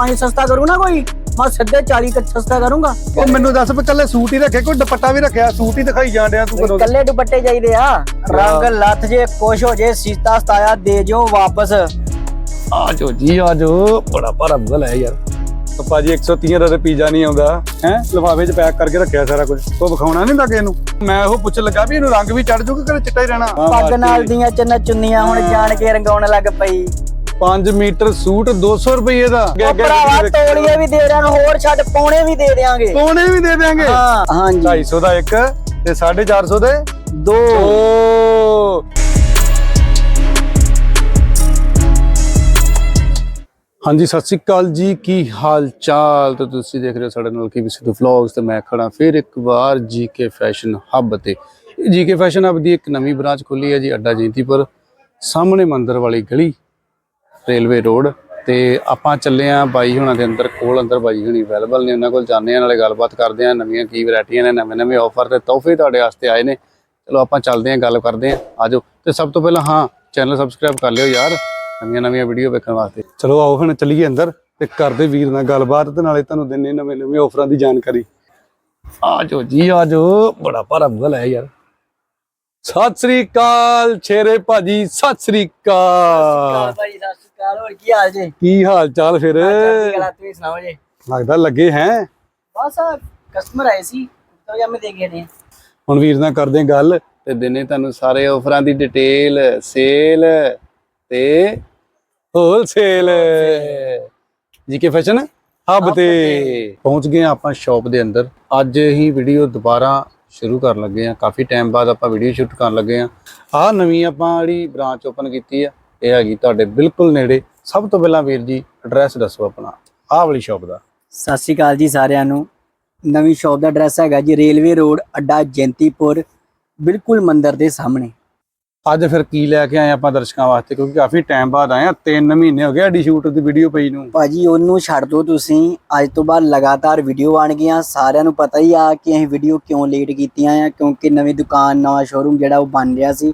5 ਸਸਤਾ ਕਰੂ ਨਾ ਕੋਈ ਮੈਂ ਸਿੱਧੇ 40 ਤੱਕ ਸਸਤਾ ਕਰੂੰਗਾ। ਉਹ ਮੈਨੂੰ ਦੱਸ ਵੀ ਕੱਲੇ ਸੂਟ ਹੀ ਰੱਖੇ ਕੋਈ ਦੁਪੱਟਾ ਵੀ ਰੱਖਿਆ ਸੂਟ ਹੀ ਦਿਖਾਈ ਜਾਣ ਡਿਆ ਤੂੰ ਕਦੋਂ ਦਾ। ਕੱਲੇ ਦੁਪੱਟੇ ਚਾਹੀਦੇ ਆ। ਰੰਗ ਲੱਥ ਜੇ ਕੁਛ ਹੋ ਜੇ ਸੀਤਾ ਸਤਾਇਆ ਦੇ ਜਿਓ ਵਾਪਸ। ਆ ਜੋ ਜੀ ਆ ਜੋ। ਬੜਾ ਭਾਰਾ ਬੁਗਲ ਹੈ ਯਾਰ। ਤਾਂ ਭਾਜੀ 130 ਦਾ ਤੇ ਪੀਜ਼ਾ ਨਹੀਂ ਆਉਂਦਾ। ਹੈ? ਲਿਫਾਫੇ 'ਚ ਪੈਕ ਕਰਕੇ ਰੱਖਿਆ ਸਾਰਾ ਕੁਝ। ਉਹ ਵਿਖਾਉਣਾ ਨਹੀਂ ਲੱਗੇ ਇਹਨੂੰ ਮੈਂ ਉਹ ਪੁੱਛ ਲੱਗਾ ਵੀ ਇਹਨੂੰ ਰੰਗ ਵੀ ਚੜ ਜੂਗਾ ਕਿ ਚਿੱਟਾ ਹੀ ਰਹਿਣਾ? ਪੱਗ ਨਾਲ ਦੀਆਂ ਚੰਨ ਚੁੰਨੀਆਂ ਹੁਣ ਜਾਣ ਕੇ ਰੰਗਾਉਣ ਲੱਗ ਪਈ। 5 ਮੀਟਰ ਸੂਟ 200 ਰੁਪਏ ਦਾ। ਉਹ ਭਰਾਵਾ ਤੋਲੀਏ ਵੀ ਦੇ ਦਿਆਂਗੇ ਹੋਰ ਛੱਡ ਪੌਣੇ ਵੀ ਦੇ ਦਿਆਂਗੇ। ਸੋਨੇ ਵੀ ਦੇ ਦੇਾਂਗੇ ਹਾਂ ਹਾਂਜੀ। 250 ਦਾ ਇੱਕ ਤੇ 450 ਦੇ ਦੋ। ਹਾਂਜੀ ਸਤਿ ਸ੍ਰੀ ਅਕਾਲ ਜੀ। ਕੀ ਹਾਲ ਚਾਲ? ਤੇ ਤੁਸੀਂ ਦੇਖ ਰਹੇ ਹੋ ਸਾਡੇ ਨਾਲ ਕੀ ਵਿਸੇ ਵਲੌਗਸ ਤੇ ਮੈਂ ਖੜਾ ਫਿਰ ਇੱਕ ਵਾਰ ਜੀਕੇ ਫੈਸ਼ਨ ਹੱਬ ਤੇ। ਜੀਕੇ ਫੈਸ਼ਨ ਹੱਬ ਦੀ ਇੱਕ ਨਵੀਂ ਬ੍ਰਾਂਚ ਖੁੱਲੀ ਹੈ ਜੀ ਅੱਡਾ ਜੈਂਤੀਪੁਰ। ਸਾਹਮਣੇ ਮੰਦਿਰ ਵਾਲੀ ਗਲੀ। ਰੇਲਵੇ ਰੋਡ ਤੇ ਆਪਾਂ ਚੱਲੇ ਆਂ ਬਾਈ ਹੁਣਾਂ ਦੇ ਅੰਦਰ, ਕੋਲ ਅੰਦਰ ਬਾਈ ਹੁਣੀ ਅਵੇਲੇਬਲ ਨੇ, ਉਹਨਾਂ ਕੋਲ ਜਾਂਦੇ ਆ, ਨਾਲੇ ਗੱਲਬਾਤ ਕਰਦੇ ਆ, ਨਵੀਆਂ ਕੀ ਵੈਰਾਈਟੀਆਂ ਨੇ, ਨਵੇਂ ਨਵੇਂ ਆਫਰ ਤੇ ਤੋਹਫੇ ਤੁਹਾਡੇ ਵਾਸਤੇ ਆਏ ਨੇ। ਚਲੋ ਆਪਾਂ ਚੱਲਦੇ ਆਂ, ਗੱਲ ਕਰਦੇ ਆ, ਆਜੋ। ਤੇ ਸਭ ਤੋਂ ਪਹਿਲਾਂ ਹਾਂ ਚੈਨਲ ਸਬਸਕ੍ਰਾਈਬ ਕਰ ਲਿਓ ਯਾਰ, ਨਵੀਆਂ ਨਵੀਆਂ ਵੀਡੀਓ ਵੇਖਣ ਵਾਸਤੇ। ਚਲੋ ਆਓ ਹੁਣ ਚੱਲੀਏ ਅੰਦਰ ਤੇ ਕਰਦੇ ਵੀਰ ਨਾਲ ਗੱਲਬਾਤ ਤੇ ਨਾਲੇ ਤੁਹਾਨੂੰ ਦਿੰਨੇ ਨਵੇਂ ਨਵੇਂ ਆਫਰਾਂ ਦੀ ਜਾਣਕਾਰੀ। ਆਜੋ ਜੀ, ਆਜੋ। ਬੜਾ ਭਾਰਾ ਬੁਗਲ ਹੈ ਯਾਰ। ਸਤਿ ਸ੍ਰੀ ਅਕਾਲ ਛੇਰੇ ਭਾਜੀ ਸਤਿ ਸ੍ਰੀ ਅਕਾਲ। ਸਤਿ ਸ਼੍ਰੀ ਅਕਾਲ ਹੋਰ ਕੀ ਹਾਲ ਜੀ? ਕੀ ਹਾਲ ਚਾਲ ਫਿਰ? ਗਲਾ ਤੁਸੀਂ ਸੁਣਾਓ ਜੀ? ਲੱਗਦਾ ਲੱਗੇ ਹੈ। ਬਸ ਕਸਟਮਰ ਆਏ ਸੀ ਤਾਂ ਜਾਂ ਮੈਂ ਦੇ ਗਏ ਨੇ ਹੁਣ ਵੀਰ ਨਾਲ ਕਰਦੇ ਗੱਲ ਤੇ ਦਿਨੇ ਤੁਹਾਨੂੰ ਸਾਰੇ ਆਫਰਾਂ ਦੀ ਡਿਟੇਲ ਸੇਲ ਤੇ ਹੋਲਸੇਲ ਜੀਕੇ ਫੈਸ਼ਨ ਹੱਬ ਤੇ ਪਹੁੰਚ ਗਏ ਆਪਾਂ ਸ਼ਾਪ ਦੇ ਅੰਦਰ। ਅੱਜ ਹੀ ਵੀਡੀਓ ਦੁਬਾਰਾ ਸ਼ੁਰੂ ਕਰਨ ਲੱਗੇ ਆ ਕਾਫੀ ਟਾਈਮ ਬਾਅਦ ਆਪਾਂ ਵੀਡੀਓ ਸ਼ੂਟ ਕਰਨ ਲੱਗੇ ਆ ਆਹ ਨਵੀਂ ਆਪਾਂ ਜਿਹੜੀ ਬ੍ਰਾਂਚ ਓਪਨ ਕੀਤੀ ਆ, ਇਹ ਹੈਗੀ ਤੁਹਾਡੇ ਬਿਲਕੁਲ ਨੇੜੇ। ਸਭ ਤੋਂ ਪਹਿਲਾਂ ਵੀਰ ਜੀ ਐਡਰੈਸ ਦੱਸੋ ਆਪਣਾ। ਆਹ ਵਾਲੀ ਸ਼ਾਪ ਦਾ। ਸਤਿ ਸ਼੍ਰੀ ਅਕਾਲ ਜੀ ਸਾਰਿਆਂ ਨੂੰ। ਨਵੀਂ ਸ਼ਾਪ ਦਾ ਐਡਰੈਸ ਹੈਗਾ ਜੀ ਰੇਲਵੇ ਰੋਡ ਅੱਡਾ ਜੈਂਤੀਪੁਰ, ਬਿਲਕੁਲ ਮੰਦਰ ਦੇ ਸਾਹਮਣੇ। ਅੱਜ ਫਿਰ ਕੀ ਲੈ ਕੇ ਆਏ ਆਪਾਂ ਦਰਸ਼ਕਾਂ ਵਾਸਤੇ? ਕਿਉਂਕਿ ਕਾਫੀ ਟਾਈਮ ਬਾਅਦ ਆਏ ਆ 3 ਮਹੀਨੇ ਹੋ ਗਏ ਸਾਡੀ ਸ਼ੂਟ ਦੀ ਵੀਡੀਓ ਪਈ ਨੂੰ। ਭਾਜੀ ਉਹਨੂੰ ਛੱਡ ਦਿਓ ਤੁਸੀਂ। ਅੱਜ ਤੋਂ ਬਾਅਦ ਲਗਾਤਾਰ ਵੀਡੀਓ ਆਣਗੀਆਂ ਸਾਰਿਆਂ ਨੂੰ ਪਤਾ ਹੀ ਆ ਕਿ ਅਸੀਂ ਵੀਡੀਓ ਕਿਉਂ ਲੇਟ ਕੀਤੀਆਂ ਆ ਕਿਉਂਕਿ ਨਵੀਂ ਦੁਕਾਨ ਨਵਾਂ ਸ਼ੋਰੂਮ ਜਿਹੜਾ ਉਹ ਬਣ ਰਿਹਾ ਸੀ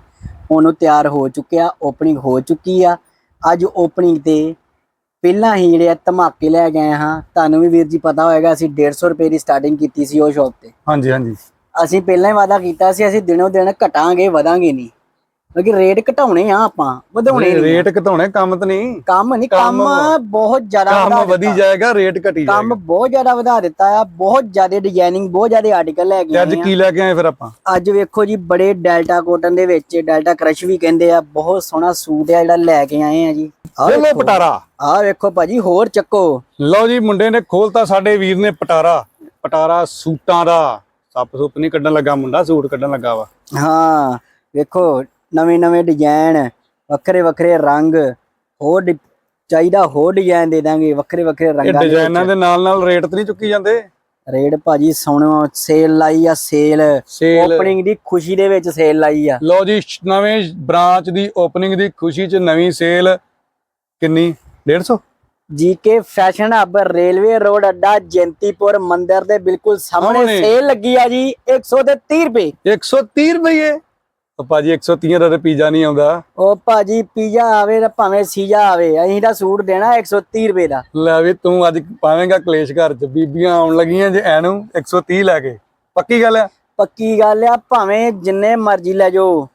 ਹੁਣ ਉਹ ਤਿਆਰ ਹੋ ਚੁੱਕਿਆ ਓਪਨਿੰਗ ਹੋ ਚੁੱਕੀ ਆ। ਅੱਜ ਓਪਨਿੰਗ ਤੇ ਪਹਿਲਾਂ ਹੀ ਜਿਹੜੇ ਆ ਧਮਾਕੇ ਲੈ ਗਏ ਹਾਂ ਤੁਹਾਨੂੰ ਵੀ ਵੀਰ ਜੀ ਪਤਾ ਹੋਏਗਾ ਅਸੀਂ 150 ਰੁਪਏ ਦੀ ਸਟਾਰਟਿੰਗ ਕੀਤੀ ਸੀ ਉਹ ਸ਼ਾਪ ਤੇ। ਹਾਂਜੀ ਹਾਂਜੀ। ਅਸੀਂ ਪਹਿਲਾਂ ਹੀ ਵਾਅਦਾ ਕੀਤਾ ਸੀ ਅਸੀਂ ਦਿਨੋਂ ਦਿਨ ਘਟਾਂਗੇ ਵਧਾਂਗੇ ਨਹੀਂ। ਕਿਉਂਕਿ ਰੇਟ ਘਟਾਉਣੇ ਆ ਆਪਾਂ ਵਧਾਉਣੇ ਨਹੀਂ ਰੇਟ ਘਟਾਉਣੇ ਕੰਮ ਤਾਂ ਨਹੀਂ। ਕੰਮ ਨਹੀਂ ਕੰਮ ਕੰਮ- ਬਹੁਤ ਜ਼ਿਆਦਾ ਕੰਮ ਵਧਾ। ਜਾਏਗਾ ਰੇਟ ਘਟੀ ਕੰਮ ਜਾਏਗਾ ਬਹੁਤ ਜ਼ਿਆਦਾ ਵਧਾ ਦਿੱਤਾ ਆ ਬਹੁਤ ਜ਼ਿਆਦਾ ਡਿਜ਼ਾਈਨਿੰਗ ਬਹੁਤ ਜ਼ਿਆਦਾ ਆਰਟੀਕਲ ਲੈ ਕੇ ਅੱਜ ਕੀ ਲੈ ਕੇ ਆਏ ਫਿਰ ਆਪਾਂ? ਅੱਜ ਵੇਖੋ ਜੀ ਬੜੇ ਡੈਲਟਾ ਕੋਟਨ ਦੇ ਵਿੱਚ ਡੈਲਟਾ ਕ੍ਰਸ਼ ਵੀ ਕਹਿੰਦੇ ਆ ਬਹੁਤ ਸੋਹਣਾ ਸੂਟ ਆ ਜਿਹੜਾ ਲੈ ਕੇ ਆਏ ਆ ਜੀ। ਵੇਖੋ। ਪਟਾਰਾ। ਆਹ ਵੇਖੋ ਭਾਜੀ ਹੋਰ ਚੱਕੋ। ਲਓ ਜੀ ਮੁੰਡੇ ਨੇ ਖੋਲਤਾ ਸਾਡੇ ਵੀਰ ਨੇ ਪਟਾਰਾ। ਪਟਾਰਾ ਸੂਟਾਂ ਦਾ। ਸੱਪ ਸੁੱਪ ਨਹੀਂ ਕੱਢਣ ਲੱਗਾ ਮੁੰਡਾ ਸੂਟ ਕੱਢਣ ਲੱਗਾ ਵਾ। ਹਾਂ ਵੇਖੋ ਨਵੇਂ ਨਵੇਂ ਡਿਜ਼ਾਈਨ ਵੱਖਰੇ ਵੱਖਰੇ ਰੰਗ ਹੋਰ ਡਿ- ਚਾਹੀਦਾ ਹੋਰ ਡਿਜ਼ਾਈਨ ਦੇ ਦਾਂਗੇ ਵੱਖਰੇ ਵੱਖਰੇ ਇਹ ਰੰਗਾਂ ਦੇ ਡਿਜ਼ਾਈਨਾਂ ਦੇ ਨਾਲ ਨਾਲ ਰੇਟ ਤੇ ਨਹੀਂ ਚੁੱਕੀ ਜਾਂਦੇ? ਰੇਟ ਭਾਜੀ ਸੋਹਣਾ ਸੇਲ ਲਾਈ ਆ ਸੇਲ ਸੇਲ ਓਪਨਿੰਗ ਦੀ ਖੁਸ਼ੀ ਦੇ ਵਿੱਚ ਸੇਲ ਲਾਈ ਆ। ਲਓ ਜੀ ਸ਼- ਨਵੇਂ ਬ੍ਰਾਂਚ ਦੀ ਓਪਨਿੰਗ ਦੀ ਖੁਸ਼ੀ 'ਚ ਨਵੀਂ ਸੇਲ ਕਿੰਨੀ? 150 GK fashion hub railway road ਅੱਡਾ ਜੈਂਤੀਪੁਰ ਮੰਦਿਰ ਦੇ ਬਿਲਕੁਲ ਸਾਹਮਣੇ ਸਾਹਮਣੇ। ਸੇਲ ਲੱਗੀ ਆ ਜੀ 130 ਰੁਪਏ। 130 ਰੁਪਏ? ਉਹ ਭਾਜੀ 130 ਦਾ ਤੇ ਪੀਜ਼ਾ ਨਹੀਂ ਆਉਂਦਾ। ਉਹ ਭਾਜੀ ਪੀਜ਼ਾ ਆਵੇ ਤਾਂ ਭਾਵੇਂ ਸੀਜ਼ਾ ਆਵੇ ਅਸੀਂ ਤਾਂ ਸੂਟ ਦੇਣਾ 130 ਰੁਪਏ ਦਾ। ਲੈ ਵੀ ਤੂੰ ਅੱਜ ਪਾਵੇਂਗਾ ਕਲੇਸ਼ ਘਰ 'ਚ ਬੀਬੀਆਂ ਆਉਣ ਲੱਗੀਆਂ ਜੇ ਐਨੂੰ 130 ਲੈ ਕੇ। ਪੱਕੀ ਗੱਲ ਆ? ਪੱਕੀ ਗੱਲ ਆ ਭਾਵੇਂ ਜਿੰਨੇ ਮਰਜ਼ੀ ਲੈ ਜਾਓ।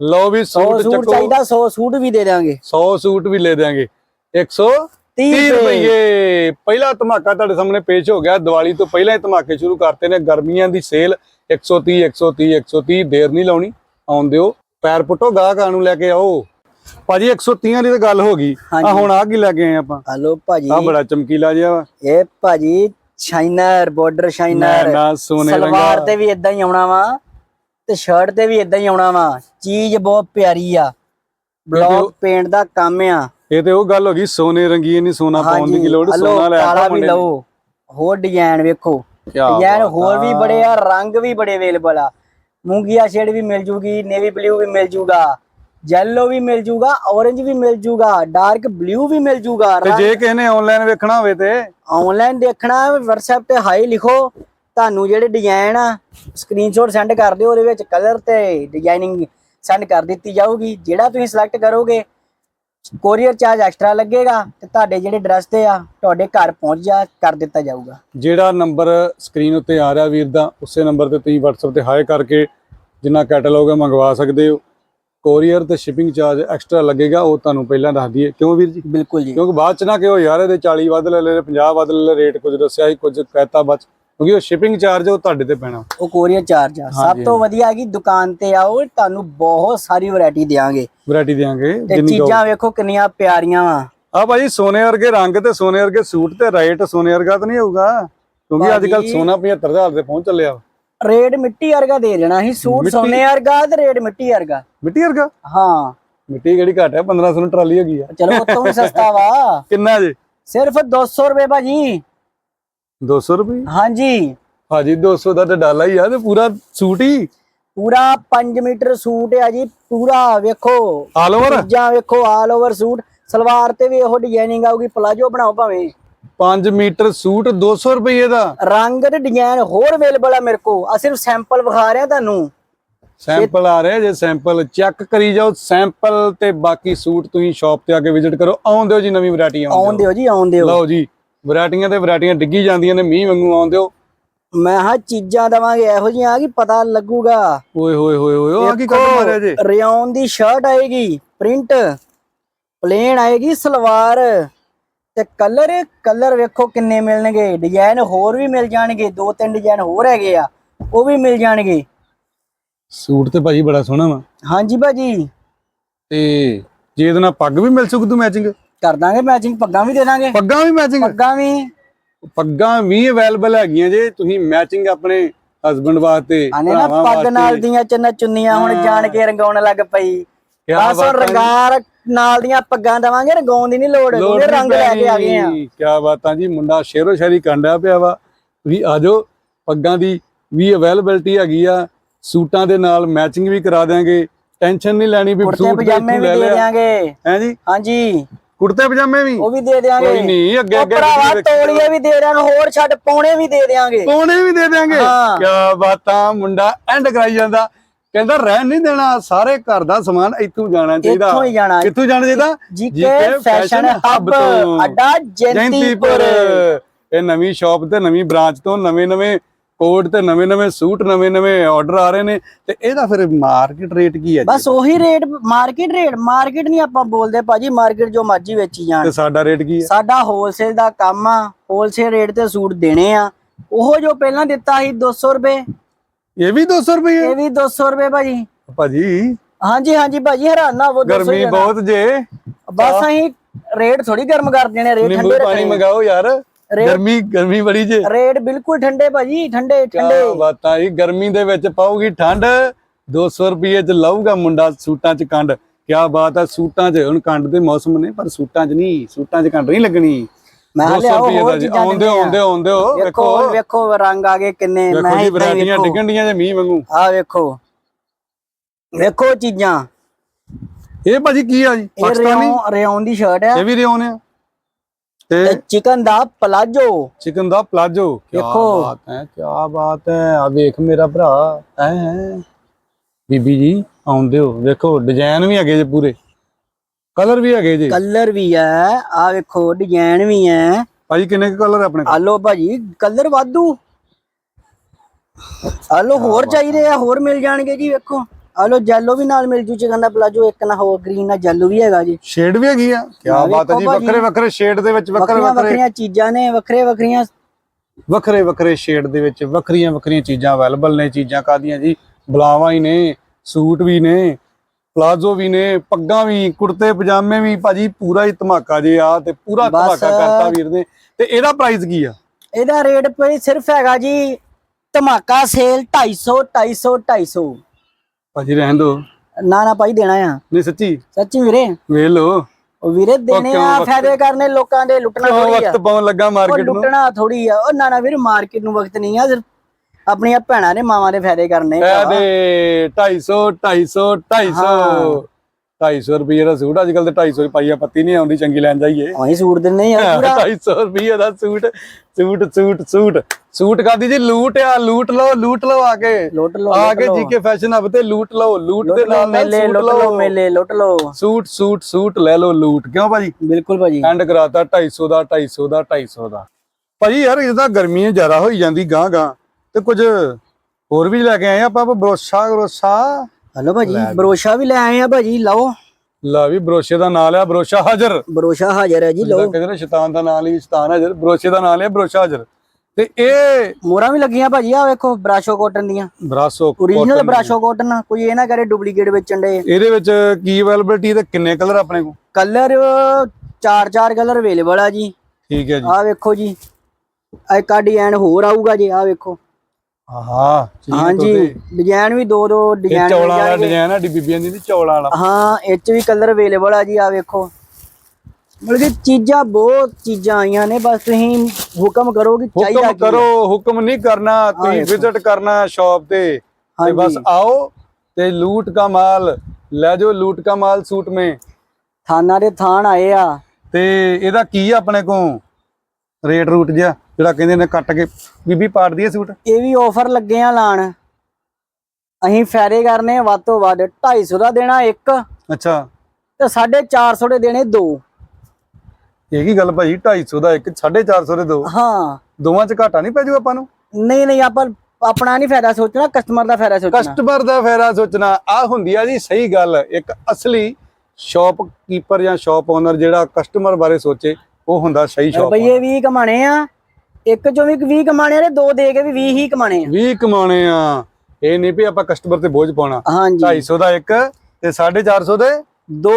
ਲਓ ਵੀ 100 ਸੂਟ ਸੂਟ ਚੱਕੋ। ਚਾਹੀਦਾ 100 ਸੂਟ ਵੀ ਦੇ ਦਾਂਗੇ 100 ਸੂਟ ਵੀ ਲੈ ਦੇਾਂਗੇ 130 30 ਰੁਪਏ। ਰੁਪਏ ਪਹਿਲਾ ਧਮਾਕਾ ਤੁਹਾਡੇ ਸਾਹਮਣੇ ਪੇਸ਼ ਹੋ ਗਿਆ। ਦੀਵਾਲੀ ਤੋਂ ਪਹਿਲਾਂ ਹੀ ਧਮਾਕੇ ਸ਼ੁਰੂ ਕਰਤੇ ਨੇ। ਗਰਮੀਆਂ ਦੀ ਸੇਲ 130 130 130 ਦੇਰ ਨਹੀਂ ਲਾਉਣੀ। ਆਉਣ ਦਿਓ। ਪੈਰ ਪੁੱਟੋ ਗਾਹਕਾਂ ਨੂੰ ਲੈ ਕੇ ਆਓ। ਭਾਜੀ 130 ਦੀ ਤਾਂ ਗੱਲ ਹੋ ਗਈ। ਆ। ਹੁਣ ਆ ਕੀ ਲੈ ਕੇ ਆਏ ਆਪਾਂ? ਹਲੋ ਭਾਜੀ। ਆ ਬੜਾ ਚਮਕੀਲਾ ਜਿਹਾ ਵਾ। ਇਹ ਭਾਜੀ ਸ਼ਾਈਨਰ ਬਾਰਡਰ ਸ਼ਾਈਨਰ। ਨਾ ਸੋਨੇ ਸਲਵਾਰ ਰੰਗਾ ਤੇ ਵੀ ਇਦਾਂ ਹੀ ਆਉਣਾ ਵਾ ਤੇ ਸ਼ਰਟ ਤੇ ਵੀ ਇਦਾਂ ਹੀ ਆਉਣਾ ਵਾ। ਚੀਜ਼ ਬਹੁਤ ਪਿਆਰੀ ਆ। ਬਲੌਕ ਪੇਂਟ ਦਾ ਕੰਮ ਆ। ਇਹ ਤੇ ਉਹ ਗੱਲ ਹੋ ਗਈ ਸੋਨੇ ਰੰਗੀਨ ਨਹੀਂ ਸੋਨਾ ਪਾਉਣ ਦੀ ਲੋੜ? ਸੋਨਾ ਲੈ ਕਾਲਾ ਆਪਾਂ ਵੀ। ਲਓ। ਹੋਰ ਡਿਜ਼ਾਈਨ ਵੇਖੋ। ਡਿਜ਼ਾਈਨ ਹੋਰ ਵੀ। ਬੜੇ ਆ ਰੰਗ ਵੀ ਬੜੇ ਅਵੇਲੇਬਲ ਆ। ਮੂੰਗੀਆ ਸ਼ੇਡ ਵੀ ਮਿਲ ਜੂਗੀ ਨੇਵੀ ਬਲੂ ਵੀ ਮਿਲ ਜੂਗਾ ਯੈਲੋ ਵੀ ਮਿਲ ਜੂਗਾ orange ਵੀ ਮਿਲ ਜੂਗਾ ਡਾਰਕ ਬਲੂ ਵੀ ਮਿਲ ਜੂਗਾ ਤੇ ਜੇ ਕਿਸੇ ਨੇ ਆਨਲਾਈਨ ਵੇਖਣਾ ਹੋਵੇ ਤੇ? ਆਨਲਾਈਨ ਦੇਖਣਾ WhatsApp ਤੇ ਹਾਈ ਲਿਖੋ ਤੁਹਾਨੂੰ ਜਿਹੜੇ ਡਿਜ਼ਾਈਨ ਆ ਸਕਰੀਨਸ਼ਾਟ ਸੈਂਡ ਕਰ ਦਿਓ ਉਹਦੇ ਵਿੱਚ ਕਲਰ ਤੇ ਡਿਜ਼ਾਈਨਿੰਗ ਸੈਂਡ ਕਰ ਦਿੱਤੀ ਜਾਊਗੀ ਜਿਹੜਾ ਤੁਸੀਂ ਸਿਲੈਕਟ ਕਰੋਗੇ ਕੋਰੀਅਰ ਚਾਰਜ ਐਕਸਟਰਾ ਲੱਗੇਗਾ ਤੇ ਤੁਹਾਡੇ ਜਿਹੜੇ ਐਡਰੈਸ ਤੇ ਆ ਤੁਹਾਡੇ ਘਰ ਪਹੁੰਚ ਜਾ ਕਰ ਦਿੱਤਾ ਜਾਊਗਾ। ਜਿਹੜਾ ਨੰਬਰ ਸਕਰੀਨ ਉੱਤੇ ਆ ਰਿਹਾ ਵੀਰ ਦਾ ਉਸੇ ਨੰਬਰ ਤੇ ਤੁਸੀਂ WhatsApp ਤੇ ਹਾਈ ਕਰਕੇ ਜਿੰਨਾ ਕੈਟਲੌਗ ਹੈ ਮੰਗਵਾ ਸਕਦੇ ਹੋ। ਕੋਰੀਅਰ ਤੇ ਸ਼ਿਪਿੰਗ ਚਾਰਜ ਐਕਸਟਰਾ ਲੱਗੇਗਾ ਉਹ ਤੁਹਾਨੂੰ ਪਹਿਲਾਂ ਦੱਸ ਦਈਏ। ਕਿਉਂ ਵੀਰ ਜੀ? ਬਿਲਕੁਲ ਜੀ। ਕਿਉਂਕਿ ਬਾਅਦ ਚ ਨਾ ਕਿਹੋ ਯਾਰ ਇਹਦੇ 40 ਵੱਧ ਲੈ ਲੈ 50 ਵੱਧ ਲੈ ਲੈ ਰੇਟ ਕੁਝ ਦੱਸਿਆ ਸੀ ਕੁਝ ਕਹਿਤਾ ਬਚ ਕਿਉਂਕਿ ਉਹ ਸ਼ਿਪਿੰਗ ਚਾਰਜ ਉਹ ਤੁਹਾਡੇ ਤੇ ਪੈਣਾ। ਉਹ ਕੋਰੀਅਰ ਚਾਰਜ ਆ। ਸਭ ਤੋਂ ਵਧੀਆ ਹੈਗੀ ਦੁਕਾਨ ਤੇ ਆਓ ਤੁਹਾਨੂੰ ਬਹੁਤ ਸਾਰੀ ਵੈਰਾਈਟੀ ਦੇਵਾਂਗੇ ਵੈਰਾਈਟੀ ਦੇਾਂਗੇ ਤੇ ਚੀਜ਼ਾਂ ਵੇਖੋ ਕਿੰਨੀਆਂ ਪਿਆਰੀਆਂ ਵਾ। ਆ ਭਾਜੀ ਸੋਨੇ ਵਰਗੇ ਰੰਗ ਤੇ ਸੋਨੇ ਵਰਗੇ ਸੂਟ ਤੇ ਰੇਟ ਸੋਨੇ ਵਰਗਾ ਤਾਂ ਨਹੀਂ ਹੋਊਗਾ? ਕਿਉਂਕਿ ਅੱਜ ਕੱਲ ਸੋਨਾ 75000 ਤੇ ਪਹੁੰਚ ਚੱਲਿਆ। ਰੇਟ ਮਿੱਟੀ ਵਰਗਾ ਦੇ ਦੇਣਾ ਸੀ ਸੂਟ ਸੋਨੇ ਵਰਗਾ ਤੇ ਰੇਟ ਮਿੱਟੀ ਵਰਗਾ। ਮਿੱਟੀ ਵਰਗਾ? ਹਾਂ। ਮਿੱਟੀ ਕਿਹੜੀ ਘੱਟ ਹੈ? 1500 ਨੂੰ ਟਰਾਲੀ ਹੈਗੀ ਆ। ਚਲੋ ਉਤੋਂ ਵੀ ਸਸਤਾ ਵਾ। ਕਿੰਨਾ ਜੀ? ਸਿਰਫ 200 ਰੁਪਏ ਭਾਜੀ। 200 ਰੁਪਏ? ਹਾਂਜੀ। ਭਾਜੀ 200 ਦਾ ਤੇ ਡਾਲਾ ਹੀ ਆ ਤੇ ਪੂਰਾ ਸੂਟ ਹੀ? ਪੂਰਾ 5 ਮੀਟਰ ਸੂਟ ਹੈ ਜੀ ਪੂਰਾ ਵੇਖੋ। ਆਲ ਓਵਰ ਚੀਜ਼ਾਂ ਵੇਖੋ ਆਲ ਓਵਰ ਸੂਟ। ਸਲਵਾਰ ਤੇ ਵੀ ਇਹੋ ਡਿਜ਼ਾਈਨਿੰਗ ਆਊਗੀ ਪਲਾਜੋ ਬਣਾਓ ਭਾਵੇਂ। 5 ਮੀਟਰ ਸੂਟ 200 ਰੁਪਏ ਦਾ? ਰੰਗ ਤੇ ਡਿਜ਼ਾਈਨ ਹੋਰ ਅਵੇਲੇਬਲ ਆ ਮੇਰੇ ਕੋ ਆ ਸਿਰਫ ਸੈਂਪਲ ਵਿਖਾ ਰਿਹਾ ਤੁਹਾਨੂੰ। ਸੈਂਪਲ ਆ ਰਹੇ ਜੇ ਸੈਂਪਲ ਚੈੱਕ ਕਰੀ ਜਾਓ ਸੈਂਪਲ ਤੇ ਬਾਕੀ ਸੂਟ ਤੁਸੀਂ ਸ਼ਾਪ ਤੇ ਆ ਕੇ ਵਿਜ਼ਿਟ ਕਰੋ। ਆਉਣ ਦਿਓ ਜੀ ਨਵੀਂ ਵੈਰਾਈਟੀ ਆਉਣ ਦਿਓ। ਜੀ ਦਿਓ ਦਿਓ। ਲਓ ਜੀ ਵੈਰਾਈਟੀਆਂ ਤੇ ਵੈਰਾਈਟੀਆਂ ਡਿੱਗੀ ਜਾਂਦੀਆਂ ਨੇ ਮੀਂਹ ਵਾਂਗੂ ਆਉਣ ਦਿਓ। ਮੈਂ ਹਾਂ ਚੀਜ਼ਾਂ ਦਵਾਂਗੇ ਇਹੋ ਜਿਹੀਆਂ ਕਿ ਪਤਾ ਲੱਗੂਗਾ। ਓਏ ਹੋਏ ਹੋਏ ਹੋਏ ਆ ਕੀ ਕਰ ਮਾਰਿਆ ਜੇ? ਰਿਓਨ ਦੀ ਸ਼ਰਟ ਆਏਗੀ ਪ੍ਰਿੰਟ ਪਲੇਨ ਆਏਗੀ ਸਲਵਾਰ। ਤੇ ਕਲਰ ਕਲਰ ਵੇਖੋ ਕਿੰਨੇ ਮਿਲਣਗੇ ਡਿਜ਼ਾਈਨ ਹੋਰ ਵੀ ਮਿਲ ਜਾਣਗੇ ਦੋ ਤਿੰਨ ਡਿਜ਼ਾਈਨ ਹੋਰ ਹੈਗੇ ਆ ਉਹ ਵੀ ਮਿਲ ਜਾਣਗੇ। ਸੂਟ ਤੇ ਭਾਜੀ ਬੜਾ ਸੋਹਣਾ ਵਾ। ਹਾਂਜੀ ਭਾਜੀ। ਤੇ ਜੇ ਇਹਦੇ ਨਾਲ ਪੱਗ ਵੀ ਮਿਲ ਸਕੂ ਤੂੰ ਮੈਚਿੰਗ ਕਰ ਦਾਂਗੇ ਮੈਚਿੰਗ ਪੱਗਾਂ ਵੀ ਦੇ ਦਾਂਗੇ। ਪੱਗਾਂ ਵੀ ਮੈਚਿੰਗ ਪੱਗਾਂ ਵੀ। ਪੱਗਾਂ ਵੀ ਅਵੇਲੇਬਲ ਹੈਗੀਆਂ ਜੇ ਤੁਸੀਂ ਮੈਚਿੰਗ ਆਪਣੇ ਹਸਬੰਡ ਵਾਸਤੇ ਆਨੇ ਨਾ ਪੱਗ। ਨਾਲ ਦੀਆਂ ਚੰਨਾ ਚੁੰਨੀਆਂ ਹੁਣ। ਜਾਣ ਕੇ ਰੰਗਾਉਣ ਲੱਗ ਪਈ। ਬਸ। ਰੰਗਾਰ ਨਾਲ ਦੀਆਂ ਪੱਗਾਂ ਦਵਾਂਗੇ ਰੰਗਾਉਣ ਦੀ ਨਹੀਂ ਲੋੜ ਉਹਦੇ ਰੰਗ ਲੈ ਕੇ ਆ ਗਏ ਆ। ਕੀ ਬਾਤਾਂ ਜੀ ਮੁੰਡਾ ਸ਼ੇਰੋ ਸ਼ਾਇਰੀ ਕਾਂਡਿਆ ਪਿਆ ਵਾ। ਤੁਸੀਂ ਆ ਜਾਓ ਪੱਗਾਂ ਦੀ ਵੀ ਅਵੇਲੇਬਿਲਟੀ ਹੈਗੀ ਆ। ਸੂਟਾਂ ਦੇ ਨਾਲ ਮੈਚਿੰਗ ਵੀ ਕਰਾ ਦਿਆਂਗੇ। ਟੈਨਸ਼ਨ ਨਹੀਂ ਲੈਣੀ ਵੀ ਸੂਟ ਪਜਾਮੇ ਵੀ ਦੇ ਲਿਆ। ਦਿਆਂਗੇ। ਹੈ ਜੀ? ਹਾਂਜੀ। ਕੁੜਤੇ ਪਜਾਮੇ ਵੀ? ਉਹ ਵੀ ਦੇ ਦਿਆਂਗੇ। ਕੋਈ ਨਹੀਂ ਅੱਗੇ ਅੱਗੇ ਭਰਾਵਾ ਤੋਲੀਏ ਵੀ ਦੇ ਦੇਣ ਹੋਰ ਛੱਡ ਪੌਣੇ ਵੀ ਦੇ ਦਿਆਂਗੇ। ਪੌਣੇ ਵੀ ਦੇ ਦਿਆਂਗੇ? ਹਾਂ। ਕੀ ਬਾਤਾਂ ਮੁੰਡਾ ਐਂਡ ਕਰਾਈ ਜਾਂਦਾ। ਕਹਿੰਦਾ ਰਹਿਣ ਨਹੀਂ ਦੇਣਾ ਸਾਰੇ ਘਰ ਦਾ ਸਮਾਨ ਇੱਥੋਂ ਜਾਣਾ ਚਾਹੀਦਾ। ਇੱਥੋਂ ਹੀ ਜਾਣਾ। ਕਿੱਥੋਂ ਜਾਣਾ ਚਾਹੀਦਾ? GK fashion hub. ਅੱਡਾ ਜੈਂਤੀਪੁਰ। ਇਹ ਨਵੀਂ ਸ਼ਾਪ ਤੇ ਨਵੀਂ ਬ੍ਰਾਂਚ ਤੋਂ ਨਵੇਂ ਨਵੇਂ ਕੋਡ ਤੇ ਨਵੇਂ ਨਵੇਂ ਸੂਟ ਨਵੇਂ ਨਵੇਂ ਆਰਡਰ ਆ ਰਹੇ ਨੇ ਤੇ ਇਹਦਾ ਫਿਰ ਮਾਰਕੀਟ ਰੇਟ ਕੀ ਹੈ ਜੀ? ਬਸ ਉਹੀ ਰੇਟ ਮਾਰਕੀਟ ਰੇਟ ਮਾਰਕੀਟ ਨਹੀਂ ਆਪਾਂ ਬੋਲਦੇ ਭਾਜੀ ਮਾਰਕੀਟ ਜੋ ਮਰਜ਼ੀ ਵੇਚੀ ਜਾਣ। ਤੇ ਸਾਡਾ ਰੇਟ ਕੀ ਹੈ? ਸਾਡਾ ਹੋਲਸੇਲ ਦਾ ਕੰਮ ਆ ਹੋਲਸੇਲ ਰੇਟ ਤੇ ਸੂਟ ਦੇਣੇ ਆ। ਉਹ ਜੋ ਪਹਿਲਾਂ ਦਿੱਤਾ ਸੀ 200 ਰੁਪਏ। ਇਹ ਵੀ 200 ਰੁਪਏ ਇਹ ਵੀ 200 ਰੁਪਏ ਭਾਜੀ। ਭਾਜੀ। ਹਾਂਜੀ ਹਾਂਜੀ ਭਾਜੀ ਹੈਰਾਨਾ ਉਹ 200 ਗਰਮੀ ਹੀ। ਬਹੁਤ ਜੇ। ਬਸ ਅਸੀਂ ਰੇਟ ਥੋੜੀ ਗਰਮ ਕਰ ਦੇਣੇ ਰੇਟ ਨਿੰਬੂ ਠੰਡੇ ਪਾਣੀ ਰੱਖਣੇ ਮੰਗਾਓ ਯਾਰ। ਗਰਮੀ ਗਰਮੀ ਬੜੀ ਜੇ। ਰੇਟ ਬਿਲਕੁਲ ਠੰਡੇ ਭਾਜੀ ਠੰਡੇ ਠੰਡੇ। ਬਾਤਾਂ ਜੀ ਗਰਮੀ ਦੇ ਵਿੱਚ ਪਾਉਗੀ ਠੰਡ। 200 ਰੁਪਏ ਚ ਲਾਊਗਾ ਮੁੰਡਾ ਸੂਟਾਂ ਚ ਕੰਡ। ਕਿਆ ਬਾਤ ਹੈ ਸੂਟਾਂ 'ਚ ਹੁਣ ਕੰਡ ਦੇ ਮੌਸਮ ਨੇ ਪਰ ਸੂਟਾਂ 'ਚ ਨਹੀਂ ਸੂਟਾਂ 'ਚ ਕੰਡ ਨਹੀਂ ਲੱਗਣੀ। ਮੈਂ 200 ਲਿਆਓ ਹੋਰ ਚੀਜ਼ਾਂ ਆਉਂਦੇ ਆ। ਵੇਖੋ ਵੇਖੋ। ਵੇਖੋ ਰੰਗ ਆ ਗਏ ਕਿੰਨੇ ਵੇਖੋ ਮੈਂ ਜੀ ਏਦਾਂ ਹੀ ਵੈਰਾਈਟੀਆਂ ਵੇਖੋ। ਡਿੱਗਣ ਡੀਆਂ ਜੇ ਮੀਂਹ ਵਾਂਗੂ। ਆ ਵੇਖੋ। ਵੇਖੋ ਚੀਜ਼ਾਂ। ਇਹ ਭਾਜੀ ਕੀ ਆ ਜੀ? ਇਹ ਪਾਕਿਸਤਾਨੀ? ਰਿਓਨ ਰਿਓਨ ਦੀ ਸ਼ਰਟ ਹੈ ਇਹ ਵੀ ਰਿਓਨ ਆ ਤੇ ਚਿਕਨ ਦਾ ਪਲਾਜੋ। ਚਿਕਨ ਦਾ ਪਲਾਜੋ। ਕੀ। ਬਾਤ ਹੈ ਕੀ ਬਾਤ ਹੈ। ਆ ਵੇਖ ਮੇਰਾ ਭਰਾ ਹੈ ਬੀਬੀ ਜੀ ਆਉਂਦੇ ਹੋ। ਵੇਖੋ ਡਿਜ਼ਾਈਨ ਵੀ ਹੈਗੇ ਜੇ ਪੂਰੇ। ਕਲਰ ਵੀ ਹੈਗੇ ਜੀ। ਕਲਰ ਵੀ ਹੈ। ਆ ਵੇਖੋ ਡਿਜ਼ਾਈਨ ਵੀ ਹੈ। ਭਾਜੀ ਕਿੰਨੇ ਕਲਰ ਆਪਣੇ ਕੋਲ? ਆ ਲੋ ਭਾਜੀ ਕਲਰ ਵਾਧੂ। ਆ ਲੋ ਹੋਰ ਚਾਹੀਦੇ ਆ ਹੋਰ ਮਿਲ ਜਾਣਗੇ ਜੀ ਵੇਖੋ। ਆ ਲੋ ਜੈਲੋ ਵੀ ਨਾਲ ਮਿਲ ਜੂ ਚਿਕਨ ਦਾ ਪਲਾਜੋ ਇੱਕ ਨਾ ਹੋਰ ਗ੍ਰੀਨ ਨਾਲ ਜੈਲੋ ਵੀ ਹੈਗਾ ਜੀ। ਸ਼ੇਡ ਵੀ ਹੈਗੀ ਆ? ਕੀ ਬਾਤ ਹੈ ਜੀ। ਵੱਖਰੇ ਵੱਖਰੇ ਸ਼ੇਡ ਦੇ ਵਿੱਚ ਵੱਖਰੇ ਵੱਖਰੀਆਂ ਵੱਖਰੇ ਵੱਖਰੀਆਂ ਚੀਜ਼ਾਂ ਨੇ ਵੱਖਰੇ ਵੱਖਰੀਆਂ ਵੱਖਰੇ ਵੱਖਰੇ ਸ਼ੇਡ ਦੇ ਵਿੱਚ ਵੱਖਰੀਆਂ ਵੱਖਰੀਆਂ ਚੀਜ਼ਾਂ ਅਵੇਲੇਬਲ ਨੇ ਚੀਜ਼ਾਂ ਕਾਦੀਆਂ ਜੀ? ਬਲਾਵਾਂ ਹੀ ਨੇ ਸੂਟ ਵੀ ਨੇ ਪਲਾਜ਼ੋ ਵੀ ਨੇ ਪੱਗਾਂ ਵੀ ਕੁੜਤੇ ਪਜਾਮੇ ਵੀ ਭਾਜੀ ਪੂਰਾ ਹੀ ਧਮਾਕਾ ਜੇ ਆ ਤੇ ਪੂਰਾ। ਧਮਾਕਾ ਕਰਤਾ ਵੀਰ ਨੇ। ਤੇ ਇਹਦਾ ਪ੍ਰਾਈਸ ਕੀ ਆ? ਇਹਦਾ ਰੇਟ ਪਈ ਸਿਰਫ ਹੈਗਾ ਜੀ ਧਮਾਕਾ ਸੇਲ 250 250 250 ਭਾਜੀ ਰਹਿਣ ਦੋ। ਨਾ ਨਾ ਭਾਈ ਦੇਣਾ ਆ। ਨਹੀਂ ਸੱਚੀ? ਸੱਚੀ ਵੀਰੇ। ਵੇਖ ਲੋ ਉਹ ਵੀਰੇ ਦੇਣੇ ਕਿਉਂ ਆ ਵਕਤ- ਫਾਇਦੇ ਕਰਨੇ ਲੋਕਾਂ ਦੇ ਲੁੱਟਣਾ ਥੋੜੀ ਆ। ਵਕਤ ਪਾਉਣ ਲੱਗਾ ਉਹ ਮਾਰਕੀਟ ਨੂੰ? ਲੁੱਟਣਾ ਥੋੜੀ ਆ। ਉਹ ਨਾ ਨਾ ਵੀਰ ਮਾਰਕੀਟ ਨੂੰ ਵਕਤ ਨਹੀਂ ਆ। ਸਿਰਫ ਆਪਣੀਆਂ ਭੈਣਾਂ ਨੇ ਮਾਵਾਂ ਦੇ ਫਾਇਦੇ ਕਰਨੇ ਇਹ ਭਰਾਵਾ। ਦੇ 250 250 250 ਹਾਂ। 250 ਰੁਪਏ ਦਾ ਸੂਟ ਅੱਜ ਕੱਲ ਤੇ 250 ਦੀ ਪਾਈਆ ਪੱਤੀ ਨਹੀਂ ਆਉਂਦੀ ਚੰਗੀ ਲੈਣ ਜਾਈਏ। ਉਹੀ ਸੂਟ ਦਿੰਨੇ ਆ ਪੂਰਾ 250 ਰੁਪਏ ਦਾ suit suit suit suit. Suit ਕਰਦੀ ਜੀ ਲੂਟ ਆ ਲੂਟ ਲਓ ਲੂਟ ਲਓ ਆ ਕੇ। ਲੁੱਟ ਲਓ ਆ ਕੇ। ਜੀਕੇ ਫੈਸ਼ਨ ਹੱਬ ਤੇ ਲੂਟ ਲਓ ਲੂਟ ਦੇ ਨਾਲ ਨਾਲ ਲੁੱਟ ਲਓ ਮੇਲੇ ਲੁੱਟ ਲਓ। ਸੂਟ ਸੂਟ ਸੂਟ ਲੈ ਲਓ ਲੂਟ। ਕਿਉਂ ਭਾਜੀ? ਬਿਲਕੁਲ ਭਾਜੀ। ਐਂਡ ਕਰਾਤਾ 250 ਦਾ 250 ਦਾ 250 ਦਾ। ਭਾਜੀ ਯਾਰ ਜਿੱਦਾਂ ਗਰਮੀ ਜ਼ਿਆਦਾ ਹੋਈ ਜਾਂਦੀ ਗਾਂ ਗਾਂ ਤੇ ਕੁਝ ਹੋਰ ਵੀ ਲੈ ਕੇ ਆਏ ਆਪਾਂ ਬਰੋਸ਼ਾ ਬਰੋਸ਼ਾ ਹਲੋ ਭਾਜੀ ਬਰੋਸ਼ਾ ਵੀ ਲੈ ਆਏ ਆ ਭਾਜੀ ਲਓ। ਲਾ ਵੀ ਬਰੋਸ਼ੇ ਦਾ ਨਾਂ ਲਿਆ ਬਰੋਸ਼ਾ ਹਾਜ਼ਰ। ਬਰੋਸ਼ਾ ਹਾਜ਼ਰ ਹੈ ਜੀ ਲਓ। ਕਹਿੰਦੇ ਨੇ ਸ਼ੈਤਾਨ ਦਾ ਨਾਂ ਲਈ ਸ਼ੈਤਾਨ ਹਾਜ਼ਰ ਬਰੋਸ਼ੇ ਦਾ ਨਾਂ ਲਿਆ ਬਰੋਸ਼ਾ ਹਾਜ਼ਰ। ਤੇ ਇਹ ਮੋਹਰਾਂ ਵੀ ਲੱਗੀਆਂ ਭਾਜੀ ਆ ਵੇਖੋ ਬਰਾਸ਼ੋ ਕਾਟਨ ਦੀਆਂ। ਬਰਾਸੋ ਓਰੀਜਨਲ ਬਰਾਸ਼ੋ ਕਾਟਨ ਕੋਈ ਇਹ ਨਾ ਕਰੇ ਡੁਪਲੀਕੇਟ ਵੇਚਣ ਦੇ। ਇਹਦੇ ਵਿੱਚ ਕੀ ਅਵੇਲੇਬਿਲਟੀ ਤੇ ਕਿੰਨੇ ਕਲਰ ਆਪਣੇ ਕੋਲ? ਕਲਰ ਚਾਰ ਚਾਰ ਕਲਰ ਅਵੇਲੇਬਲ ਆ ਜੀ। ਠੀਕ ਹੈ ਜੀ। ਆ ਵੇਖੋ ਜੀ ਇੱਕ ਆ ਡਿਜ਼ਾਈਨ ਹੋਰ ਆਊਗਾ ਜੀ ਆ ਵੇਖੋ। ਆਹਾ ਹਾਂਜੀ ਡਿਜ਼ਾਈਨ ਵੀ ਦੋ ਦੋ ਡਿਜ਼ਾਈਨ ਚੌਲਾਂ ਵਾਲਾ ਡਿਜ਼ਾਈਨ ਆ ਡੀ ਬੀਬੀਆਂ ਦੀ ਚੌਲਾਂ ਵਾਲਾ। ਹਾਂ ਇਹ ਚ ਵੀ ਕਲਰ ਅਵੇਲੇਬਲ ਆ ਜੀ ਆ ਵੇਖੋ। ਮਤਲਬ ਕਿ ਚੀਜ਼ਾਂ ਬਹੁਤ ਚੀਜ਼ਾਂ ਆਈਆਂ ਨੇ ਬਸ ਤੁਸੀਂ ਹੁਕਮ ਕਰੋ ਕਿ ਚਾਹੀਦਾ ਹੁਕਮ ਕਰੋ ਹੁਕਮ ਨਹੀਂ ਕਰਨਾ ਤੁਸੀਂ। ਵਿਜ਼ਿਟ ਕਰਨਾ ਸ਼ਾਪ ਤੇ ਤੇ। ਬਸ ਆਓ ਤੇ ਲੂਟ ਕਾ ਮਾਲ ਲੈ ਜਾਓ ਲੂਟ ਕਾ ਮਾਲ ਸੂਟ ਮੇ। ਥਾਣਾ ਦੇ ਥਾਣ ਆਏ ਆ। ਤੇ ਇਹਦਾ ਕੀ ਆ ਆਪਣੇ ਕੋ ਰੇਟ ਰੂਟ ਜਿਹਾ ਜਿਹੜਾ ਕਹਿੰਦੇ ਨੇ ਕੱਟ ਕੇ ਬੀਬੀ ਪਾੜ ਦਈਏ ਸੂਟ? ਇਹ ਵੀ ਆਫਰ ਲੱਗੇ ਆ ਲਾਣ। ਅਸੀਂ ਫਾਇਦੇ ਕਰਨੇ ਵੱਧ ਤੋਂ ਵੱਧ 250 ਦਾ ਦੇਣਾ ਇੱਕ। ਅੱਛਾ। ਤੇ 450 ਦੇ ਦੇਣੇ ਦੋ। ਇਹ ਕੀ ਗੱਲ ਭਾਜੀ 250 ਦਾ ਇੱਕ 450 ਦੇ ਦੋ? ਹਾਂ। ਦੋਵਾਂ ਚ ਘਾਟਾ ਨਹੀਂ ਪੈ ਜੂ ਆਪਾਂ ਨੂੰ? ਨਹੀਂ ਨਹੀਂ ਆਪਾਂ ਆਪਣਾ ਨਹੀਂ ਫਾਇਦਾ ਸੋਚਣਾ ਕਸਟਮਰ ਦਾ ਫਾਇਦਾ ਸੋਚਣਾ। ਕਸਟਮਰ ਦਾ ਫਾਇਦਾ ਸੋਚਣਾ। ਆ ਹੁੰਦੀ ਆ ਜੀ ਸਹੀ ਗੱਲ। ਇੱਕ ਅਸਲੀ ਸ਼ਾਪ ਕੀਪਰ ਜਾਂ ਸ਼ਾਪ ਓਨਰ ਜਿਹੜਾ ਕਸਟਮਰ ਬਾਰੇ ਸੋਚੇ ਉਹ ਹੁੰਦਾ ਸਹੀ ਸ਼ਾਪ ਰੁਪਈਏ 20 ਕਮਾਣੇ ਆ। ਇੱਕ ਚੋਂ ਵੀ 20 ਕਮਾਣੇ ਤੇ ਦੋ ਦੇ ਕੇ ਵੀ 20 ਹੀ ਕਮਾਣੇ ਆ। 20 ਕਮਾਉਣੇ ਆ। ਇਹ ਨਹੀਂ ਵੀ ਆਪਾਂ ਕਸਟਮਰ ਤੇ ਬੋਝ ਪਾਉਣਾ। ਹਾਂਜੀ। 250 ਦਾ ਇੱਕ ਤੇ 450 ਦੇ ਦੋ।